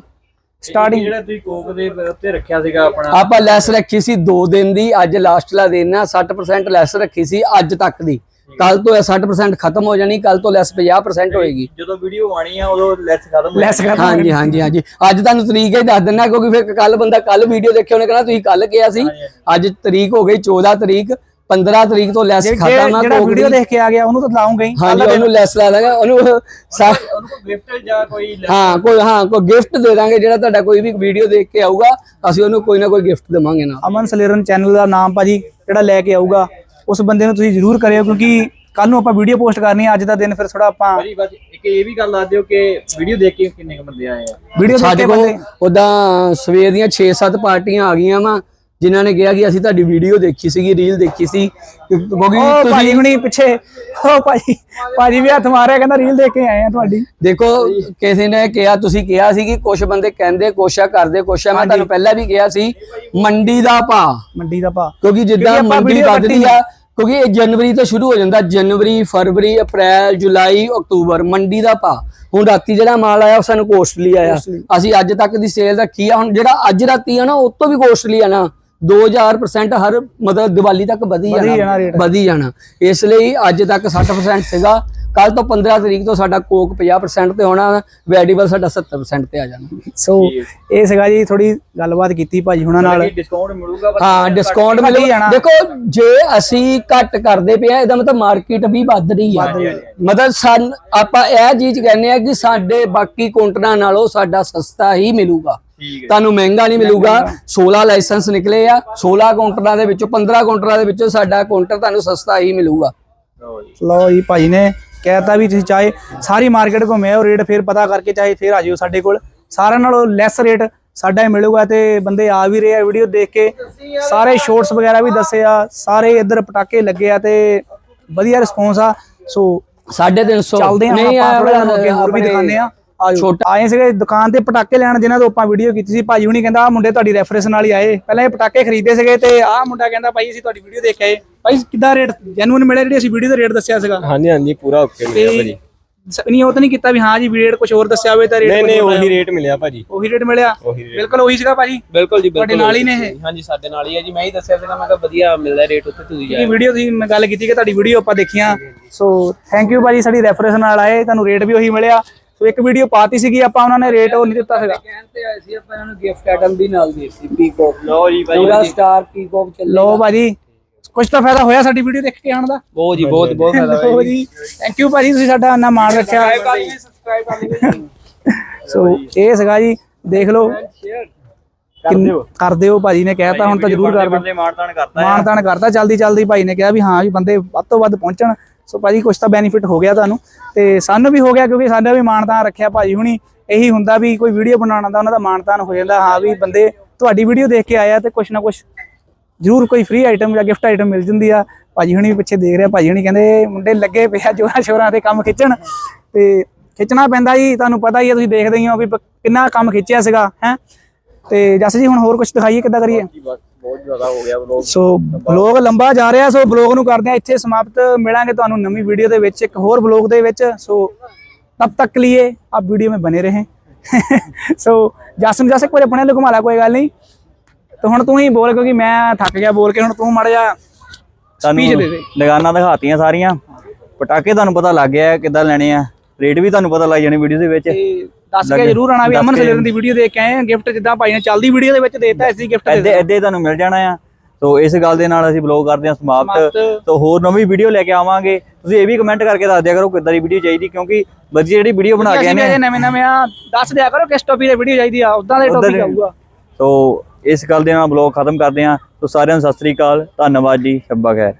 ਸਟਾਰਟਿੰਗ ਜਿਹੜਾ ਤੁਸੀਂ ਕੋਕ ਦੇ ਉੱਤੇ ਰੱਖਿਆ ਸੀਗਾ ਆਪਣਾ। ਆਪਾਂ ਲੈਸ ਰੱਖੀ ਸੀ 2 ਦਿਨ ਦੀ ਅੱਜ ਲਾਸਟ ਲਾ ਆ 60% ਲੈਸ ਰੱਖੀ ਸੀ ਅੱਜ ਤੱਕ ਦੀ। ਕੱਲ ਤੋਂ ਇਹ 60% ਖਤਮ ਹੋ ਜਾਣੀ ਕੱਲ ਤੋਂ ਲੈਸ 50% ਹੋਏਗੀ। ਜਦੋਂ ਵੀਡੀਓ ਆਣੀ ਆ ਉਦੋਂ ਲੈਸ ਖਤਮ ਹੋ ਲੈਸ ਕਰ ਹਾਂਜੀ ਹਾਂਜੀ ਹਾਂਜੀ। ਅੱਜ ਤੁਹਾਨੂੰ ਤਰੀਕ ਹੀ ਦੱਸ ਦਿੰਨਾ ਕਿਉਂਕਿ ਫਿਰ ਕੱਲ ਬੰਦਾ ਕੱਲ ਵੀਡੀਓ ਦੇਖਿਆ ਉਹਨੇ ਕਹਿਣਾ ਤੁਸੀਂ ਕੱਲ ਕਿਹਾ ਸੀ ਅੱਜ ਤਰੀਕ ਹੋ ਗਈ 14 ਤਰੀਕ 15 ਤਰੀਕ ਤੋਂ ਲੈਸ ਖਤਮ ਆ ਜਿਹੜਾ ਵੀਡੀਓ। ਦੇਖ ਕੇ ਆ ਗਿਆ ਉਹਨੂੰ ਤਾਂ ਲਾਉਂਗੇ ਹੀ। ਹਾਂਜੀ ਉਹਨੂੰ ਲੈਸ ਲਾ ਦਾਂਗਾ ਉਹਨੂੰ ਉਹਨੂੰ ਕੋਈ ਗਿਫਟ ਜਾਂ ਕੋਈ ਹਾਂ ਕੋਈ ਹਾਂ ਕੋਈ ਗਿਫਟ ਦੇ ਦਾਂਗੇ ਜਿਹੜਾ ਤੁਹਾਡਾ ਕੋਈ ਵੀ ਵੀਡੀਓ ਦੇਖ ਕੇ ਆਊਗਾ ਅਸੀਂ ਉਹਨੂੰ ਕੋਈ ਨਾ ਕੋਈ ਗਿਫਟ ਦੇਵਾਂਗੇ ਨਾ ਅਮਨ ਸਲੇਰਨ ਚੈਨਲ ਦਾ ਨਾਮ ਭਾਜੀ ਜਿਹੜਾ ਲੈ ਕੇ ਆਊਗਾ ਉਸ ਬੰਦੇ ਨੂੰ ਤੁਸੀਂ ਜ਼ਰੂਰ ਕਰਿਓ ਕਿਉਂਕਿ ਕੱਲ ਨੂੰ ਆਪਾਂ ਵੀਡੀਓ ਪੋਸਟ ਕਰਨੀ ਹੈ ਅੱਜ ਦਾ ਦਿਨ ਫਿਰ ਥੋੜਾ ਆਪਾਂ ਭਾਜੀ ਬਸ ਇੱਕ ਇਹ ਵੀ ਗੱਲ ਦੱਸ ਦਿਓ ਕਿ ਵੀਡੀਓ ਦੇਖ ਕੇ ਕਿੰਨੇ ਕੁ ਬੰਦੇ ਆਏ ਆ? ਵੀਡੀਓ ਦੇਖ ਸਾਡੇ ਕੇ ਕੋਲ ਬੰਦੇ ਉਦਾਂ ਸਵੇਰ ਦੀਆਂ 6-7 ਪਾਰਟੀਆਂ ਆ ਗਈਆਂ ਵਾ ਜਿਨ੍ਹਾਂ ਨੇ ਕਿਹਾ ਕਿ ਅਸੀਂ ਤੁਹਾਡੀ ਵੀਡੀਓ ਦੇਖੀ ਸੀਗੀ ਰੀਲ ਦੇਖੀ ਸੀ। ਕਿਉਂਕਿ ਉਹ ਭਾਜੀ ਤੁਸੀਂ ਹੁਣੀ ਪਿੱਛੇ ਉਹ ਭਾਜੀ ਭਾਜੀ ਵੀ ਹੱਥ ਮਾਰਿਆ ਕਹਿੰਦਾ ਰੀਲ ਦੇਖ ਕੇ ਆਏ ਆ ਤੁਹਾਡੀ। ਦੇਖੋ ਕਿਸੇ ਨੇ ਕਿਹਾ ਤੁਸੀਂ ਕਿਹਾ ਸੀ ਕਿ ਕੁਝ ਬੰਦੇ ਕਹਿੰਦੇ ਕੋਸ਼ਾ ਕਰਦੇ ਕੋਸ਼ਾ ਮੈਂ ਤੁਹਾਨੂੰ ਪਹਿਲਾਂ ਵੀ ਕਿਹਾ ਸੀ ਮੰਡੀ ਦਾ ਭਾਅ। ਮੰਡੀ ਦਾ ਭਾ ਕਿਉਂਕਿ ਜਿੱਦਾਂ ਮੰਡੀ ਵੱਧਦੀ ਆ। ਕਿਉਂਕਿ ਇਹ ਜਨਵਰੀ ਤੋਂ ਸ਼ੁਰੂ ਹੋ ਜਾਂਦਾ ਜਨਵਰੀ ਫਰਵਰੀ ਅਪ੍ਰੈਲ ਜੁਲਾਈ ਅਕਤੂਬਰ ਮੰਡੀ ਦਾ ਭਾਅ। ਹੁਣ ਰਾਤੀ ਜਿਹੜਾ ਮਾਲ ਆਇਆ ਉਹ ਸਾਨੂੰ ਕੋਸਟਲੀ ਆਇਆ। ਅਸੀਂ ਅੱਜ ਤੱਕ ਦੀ ਸੇਲ ਰੱਖੀ ਆ ਹੁਣ ਜਿਹੜਾ ਅੱਜ ਰਾਤੀ ਆ ਨਾ ਉਹ ਤੋਂ ਵੀ ਕੋਸਟਲੀ ਆ ਨਾ। 2000% ਹਰ ਮਤਲਬ ਦੀਵਾਲੀ ਤੱਕ ਵਧੀ ਜਾਣਾ। ਵਧੀ ਜਾਣਾ ਇਸ ਲਈ ਅੱਜ ਤੱਕ 60% ਸੀਗਾ। ਕੱਲ ਤੋਂ 15 ਤਰੀਕ ਤੋਂ ਸਾਡਾ ਕੋਕ 50% ਤੇ ਹੋਣਾ ਵੈਡੀਬਲ ਸਾਡਾ 70% ਤੇ ਆ ਜਾਣਾ। ਸੋ ਇਹ ਸੀਗਾ ਜੀ ਥੋੜੀ ਗੱਲਬਾਤ ਕੀਤੀ ਭਾਜੀ ਹੁਣਾਂ ਨਾਲ। ਡਿਸਕਾਊਂਟ ਮਿਲੂਗਾ ਹਾਂ ਡਿਸਕਾਊਂਟ ਮਿਲੇ ਜਾਣਾ। ਦੇਖੋ ਜੇ ਅਸੀਂ ਘੱਟ ਕਰਦੇ ਪਏ ਆ ਇਹਦਾ ਮਤਲਬ ਮਾਰਕੀਟ ਵੀ ਵੱਧ ਰਹੀ ਆ। ਮਤਲਬ ਸਾਨ ਆਪਾਂ ਇਹ ਚੀਜ਼ ਕਹਿੰਦੇ ਆ ਕਿ ਸਾਡੇ ਬਾਕੀ ਕਾਊਂਟਰਾਂ ਨਾਲੋਂ ਸਾਡਾ ਸਸਤਾ ਹੀ ਮਿਲੂਗਾ। ਤੁਹਾਨੂੰ ਮਹਿੰਗਾ ਨਹੀਂ ਮਿਲੂਗਾ। 16 ਲਾਇਸੈਂਸ ਨਿਕਲੇ ਆ 16 ਕਾਊਂਟਰਾਂ ਦੇ ਵਿੱਚੋਂ 15 ਕਾਊਂਟਰਾਂ ਦੇ ਵਿੱਚੋਂ ਸਾਡਾ ਕਾਊਂਟਰ ਤੁਹਾਨੂੰ ਸਸਤਾ ਹੀ ਮਿਲੂਗਾ। ਲਓ ਜੀ। ਲਓ ਜੀ ਭਾਜੀ ਨੇ ਕਹਿਤਾ ਵੀ ਤੁਸੀਂ ਚਾਹੇ ਸਾਰੀ ਮਾਰਕੀਟ ਘੁੰਮੇ ਆਓ ਰੇਟ ਫਿਰ ਪਤਾ ਕਰਕੇ ਚਾਹੇ ਫਿਰ ਆ ਜਿਓ ਸਾਡੇ ਕੋਲ। ਸਾਰਿਆਂ ਨਾਲੋਂ ਲੈਸ ਰੇਟ ਸਾਡਾ ਹੀ ਮਿਲੂਗਾ ਤੇ ਬੰਦੇ ਆ ਵੀ ਰਹੇ ਆ ਵੀਡੀਓ ਦੇਖ ਕੇ। ਸਾਰੇ ਸ਼ੋਰਟਸ ਵਗੈਰਾ ਵੀ ਦੱਸੇ ਆ ਸਾਰੇ ਇੱਧਰ ਪਟਾਕੇ ਲੱਗੇ ਆ ਤੇ ਵਧੀਆ ਰਿਸਪੌਂਸ ਆ। ਸੋ 350 ਚੱਲਦੇ ਆ ਨਹੀਂ ਆਪਾਂ ਥੋੜਾ ਹੋਰ ਵੀ ਦਿਖਾਉਂਦੇ ਆ। ਛੋਟਾ- ਆਏ ਸੀਗੇ ਦੁਕਾਨ ਤੇ ਪਟਾਕੇ ਲੈਣ ਜਿਨ੍ਹਾਂ ਤੋਂ ਆਪਾਂ ਵੀਡੀਓ ਕੀਤੀ ਸੀ। ਭਾਜੀ ਹੁਣੀ ਕਹਿੰਦਾ ਆ ਮੁੰਡੇ ਤੁਹਾਡੀ ਰੈਫਰੈਂਸ ਨਾਲ ਹੀ ਆਏ। ਪਹਿਲਾਂ ਇਹ ਪਟਾਕੇ ਖਰੀਦੇ ਸੀਗੇ ਤੇ ਆਹ ਮੁੰਡਾ ਕਹਿੰਦਾ ਭਾਈ ਅਸੀਂ ਤੁਹਾਡੀ ਵੀਡੀਓ ਦੇਖ ਕੇ ਆਏ। ਭਾਈ ਕਿੱਦਾਂ ਰੇਟ ਜੈਨੂਇਨ ਮਿਲਿਆ ਜਿਹੜੀ ਅਸੀਂ ਵੀਡੀਓ ਦਾ ਰੇਟ ਦੱਸਿਆ ਸੀਗਾ? ਹਾਂਜੀ ਹਾਂਜੀ ਪੂਰਾ ਓਕੇ ਮਿਲਿਆ ਭਾਜੀ। ਨਹੀਂ ਉਹ ਤਾਂ ਨਹੀਂ ਕੀਤਾ ਵੀ ਹਾਂ ਜੀ ਵੀ ਰੇਟ ਕੁਝ ਹੋਰ ਦੱਸਿਆ ਹੋਵੇ ਤਾਂ ਰੇਟ ਨਹੀਂ ਨਹੀਂ ਉਹੀ ਰੇਟ ਮਿਲਿਆ ਭਾਜੀ। ਉਹੀ ਰੇਟ ਮਿਲਿਆ। ਬਿਲਕੁਲ ਉਹੀ ਸੀਗਾ ਭਾਜੀ? ਬਿਲਕੁਲ ਜੀ ਤੁਹਾਡੇ ਨਾਲ ਹੀ ਨੇ ਇਹ? ਹਾਂਜੀ ਸਾਡੇ ਨਾਲ ਹੀ ਹੈ ਜੀ। ਮੈਂ ਹੀ ਦੱਸਿਆ ਸੀਗਾ ਮੈਂ ਕਿਹਾ ਵਧੀਆ ਮਿਲਦਾ ਰੇਟ ਉੱਥੇ ਤੁਸੀਂ ਇਹ ਵੀਡੀਓ ਤੁਸੀਂ ਮੈਂ ਗੱਲ ਕੀਤੀ ਕਿ ਤੁਹਾਡੀ ਵੀਡੀਓ ਆਪਾਂ ਦੇਖੀਆਂ ਸੋ ਥੈਂਕ ਯੂ ਭਾਜੀ ਸਾਡੀ ਰੈਫਰੈਂਸ ਨਾਲ ਆਏ। ਤੁਹਾਨੂੰ ਰੇਟ ਵੀ ਉਹੀ ਮਿਲਿਆ। ਸੋ ਇੱਕ ਵੀਡੀਓ ਪਾਤੀ ਸੀਗੀ ਆਪਾਂ ਉਹਨਾਂ ਨੇ ਰੇਟ ਉਹ ਨਹੀਂ ਦਿੱਤਾ ਸੀਗਾ। ਕਹਿੰਦੇ ਆਏ ਸੀ ਆਪਾਂ ਇਹਨਾਂ ਨੂੰ ਗਿਫਟ ਆਈਟਮ ਵੀ ਨਾਲ ਦੇ ਦਿੱਤੀ ਪੀਕੋਕ ਲਓ ਜੀ ਪੂਰਾ ਸਟਾਰ ਪੀਕੋਕ ਚੱਲੇ ਲੋ ਭਾਜੀ ਕੁਝ ਤਾਂ ਫਾਇਦਾ ਹੋਇਆ ਸਾਡੀ ਵੀਡੀਓ ਦੇਖ ਕੇ ਆਉਣ ਦਾ। ਬਹੁਤ ਜੀ ਬਹੁਤ ਬਹੁਤ ਫਾਇਦਾ ਲਓ ਜੀ ਥੈਂਕ ਯੂ ਭਾਜੀ ਤੁਸੀਂ ਸਾਡਾ ਇੰਨਾ ਮਾਣ ਰੱਖਿਆ। ਸਬਸਕ੍ਰਾਈਬ ਕਰ ਲਿਓ *laughs* ਸੋ ਇਹ ਸੀਗਾ ਜੀ ਦੇਖ ਲਓ। ਕਰ ਦਿਓ। ਭਾਜੀ ਨੇ ਕਹਿਤਾ ਹੁਣ ਤਾਂ ਜ਼ਰੂਰ ਕਰ ਦਿਓ। ਬੰਦੇ ਮਾਰਤਾਨ ਕਰਤਾ ਮਾਣ ਤਾਣ ਕਰਤਾ ਜਲਦੀ ਜਲਦੀ ਭਾਈ ਨੇ ਕਿਹਾ ਵੀ ਹਾਂ ਵੀ ਬੰਦੇ ਵੱਧ ਤੋਂ ਵੱਧ ਪਹੁੰਚਣ। ਸੋ ਭਾਜੀ ਕੁਝ ਤਾਂ ਬੈਨੀਫਿਟ ਹੋ ਗਿਆ ਤੁਹਾਨੂੰ ਤੇ ਸਾਨੂੰ ਵੀ ਹੋ ਗਿਆ ਕਿਉਂਕਿ ਸਾਡਾ ਵੀ ਮਾਣ ਤਾਣ ਰੱਖਿਆ ਭਾਜੀ ਹੁਣੀ। ਇਹੀ ਹੁੰਦਾ ਵੀ ਕੋਈ ਵੀਡੀਓ ਬਣਾਉਣਾ ਦਾ ਉਹਨਾਂ ਦਾ ਮਾਣ ਤਾਣ ਹੋ ਜਾਂਦਾ। ਹਾਂ ਵੀ ਬੰਦੇ ਤੁਹਾਡੀ ਵੀਡੀਓ ਦੇਖ ਕੇ ਆਇਆ ਤੇ ਕੁਛ ਨਾ ਕੁਛ ਜ਼ਰੂਰ ਕੋਈ ਫ੍ਰੀ ਆਈਟਮ ਜਾਂ ਗਿਫਟ ਆਈਟਮ ਮਿਲ ਜਾਂਦੀ ਆ। ਭਾਜੀ ਹੁਣੀ ਵੀ ਪਿੱਛੇ ਦੇਖ ਰਿਹਾ, ਭਾਜੀ ਹੁਣੀ ਕਹਿੰਦੇ ਮੁੰਡੇ ਲੱਗੇ ਪਿਆ ਜੋਰਾਂ ਸ਼ੋਰਾਂ ਤੇ ਕੰਮ ਖਿੱਚਣ। ਤੇ ਖਿੱਚਣਾ ਪੈਂਦਾ ਜੀ, ਤੁਹਾਨੂੰ ਪਤਾ ਹੀ ਆ, ਤੁਸੀਂ ਦੇਖਦੇ ਹੀ ਹੋ ਵੀ ਕਿੰਨਾ ਕੰਮ ਖਿੱਚਿਆ ਸੀਗਾ, ਹੈ। ਤੇ ਜਸ ਜੀ ਹੁਣ ਹੋਰ ਕੁਝ ਦਿਖਾਈਏ ਕਿੱਦਾਂ ਕਰੀਏ? ਸੋ ਵਲੋਗ ਲੰਬਾ ਜਾ ਰਿਹਾ ਸੋ ਵਲੋਗ ਨੂੰ ਕਰਦੇ ਆ ਇੱਥੇ ਸਮਾਪਤ ਮਿਲਾਂਗੇ ਤੁਹਾਨੂੰ ਨਵੀਂ ਵੀਡੀਓ ਦੇ ਵਿੱਚ ਇੱਕ ਹੋਰ ਵਲੋਗ ਦੇ ਵਿੱਚ। ਸੋ ਤਬ ਤੱਕ ਲਈਏ ਆਪ ਵੀਡੀਓ ਮੇ ਬਨੇ ਰਹੇ। *laughs* ਸੋ ਜਸ ਨੂੰ ਜਸ ਇੱਕ ਆਪਣੇ ਲਈ ਘੁਮਾ ਕੋਈ ਗੱਲ ਨਹੀਂ। ਤੇ ਹੁਣ ਤੂੰ ਹੀ ਬੋਲ ਕਿਉਂਕਿ ਮੈਂ ਥੱਕ ਗਿਆ ਬੋਲ ਕੇ ਹੁਣ ਤੂੰ ਮੜ ਜਾ ਤੁਹਾਨੂੰ ਦੁਕਾਨਾਂ ਦਿਖਾਤੀਆਂ ਸਾਰੀਆਂ। ਪਟਾਕੇ ਤੁਹਾਨੂੰ ਪਤਾ ਲੱਗ ਗਿਆ ਕਿੱਦਾਂ ਲੈਣੇ ਆ। ਰੇਟ ਵੀ ਤੁਹਾਨੂੰ ਪਤਾ ਲੱਗ ਜਾਣੇ ਵੀਡੀਓ ਦੇ ਵਿੱਚ। ਤੇ ਦੱਸ ਕੇ ਜਰੂਰ ਆਣਾ ਵੀ ਅਮਨ ਸਲੇਰਨ ਦੀ ਵੀਡੀਓ ਦੇਖ ਕੇ ਆਏ ਆ ਗਿਫਟ ਜਿੱਦਾਂ ਭਾਈ ਨੇ ਚੱਲਦੀ ਵੀਡੀਓ ਦੇ ਵਿੱਚ ਦੇਤਾ ਐਸੀ ਗਿਫਟ ਦੇ ਐਦੇ ਤੁਹਾਨੂੰ ਮਿਲ ਜਾਣਾ ਆ। ਸੋ ਇਸ ਗੱਲ ਦੇ ਨਾਲ ਅਸੀਂ ਬਲੌਗ ਕਰਦੇ ਹਾਂ ਸਮਾਪਤ। ਤੋਂ ਹੋਰ ਨਵੀਂ ਵੀਡੀਓ ਲੈ ਕੇ ਆਵਾਂਗੇ। ਤੁਸੀਂ ਇਹ ਵੀ ਕਮੈਂਟ ਕਰਕੇ ਦੱਸ ਦਿਆ ਕਰੋ ਕਿੱਦਾਂ ਦੀ ਵੀਡੀਓ ਚਾਹੀਦੀ ਕਿਉਂਕਿ ਵਧੀਆ ਜਿਹੜੀ ਵੀਡੀਓ ਬਣਾ ਕੇ ਆਨੇ ਨਵੇਂ ਨਵੇਂ ਆ। ਦੱਸ ਦਿਆ ਕਰੋ ਕਿਸ ਟੌਪਿਕ ਦੀ ਵੀਡੀਓ ਚਾਹੀਦੀ ਆ ਉਦਾਂ ਦੇ ਟੌਪਿਕ ਆਊਗਾ। ਸੋ ਇਸ ਗੱਲ ਦੇ ਨਾਲ ਬਲੌਗ ਖਤਮ ਕਰਦੇ ਹਾਂ। ਸੋ ਸਾਰਿਆਂ ਨੂੰ ਸਤਿ ਸ੍ਰੀ ਅਕਾਲ। ਧੰਨਵਾਦ ਜੀ। ਸ਼ੱਬਾ ਖੈਰ।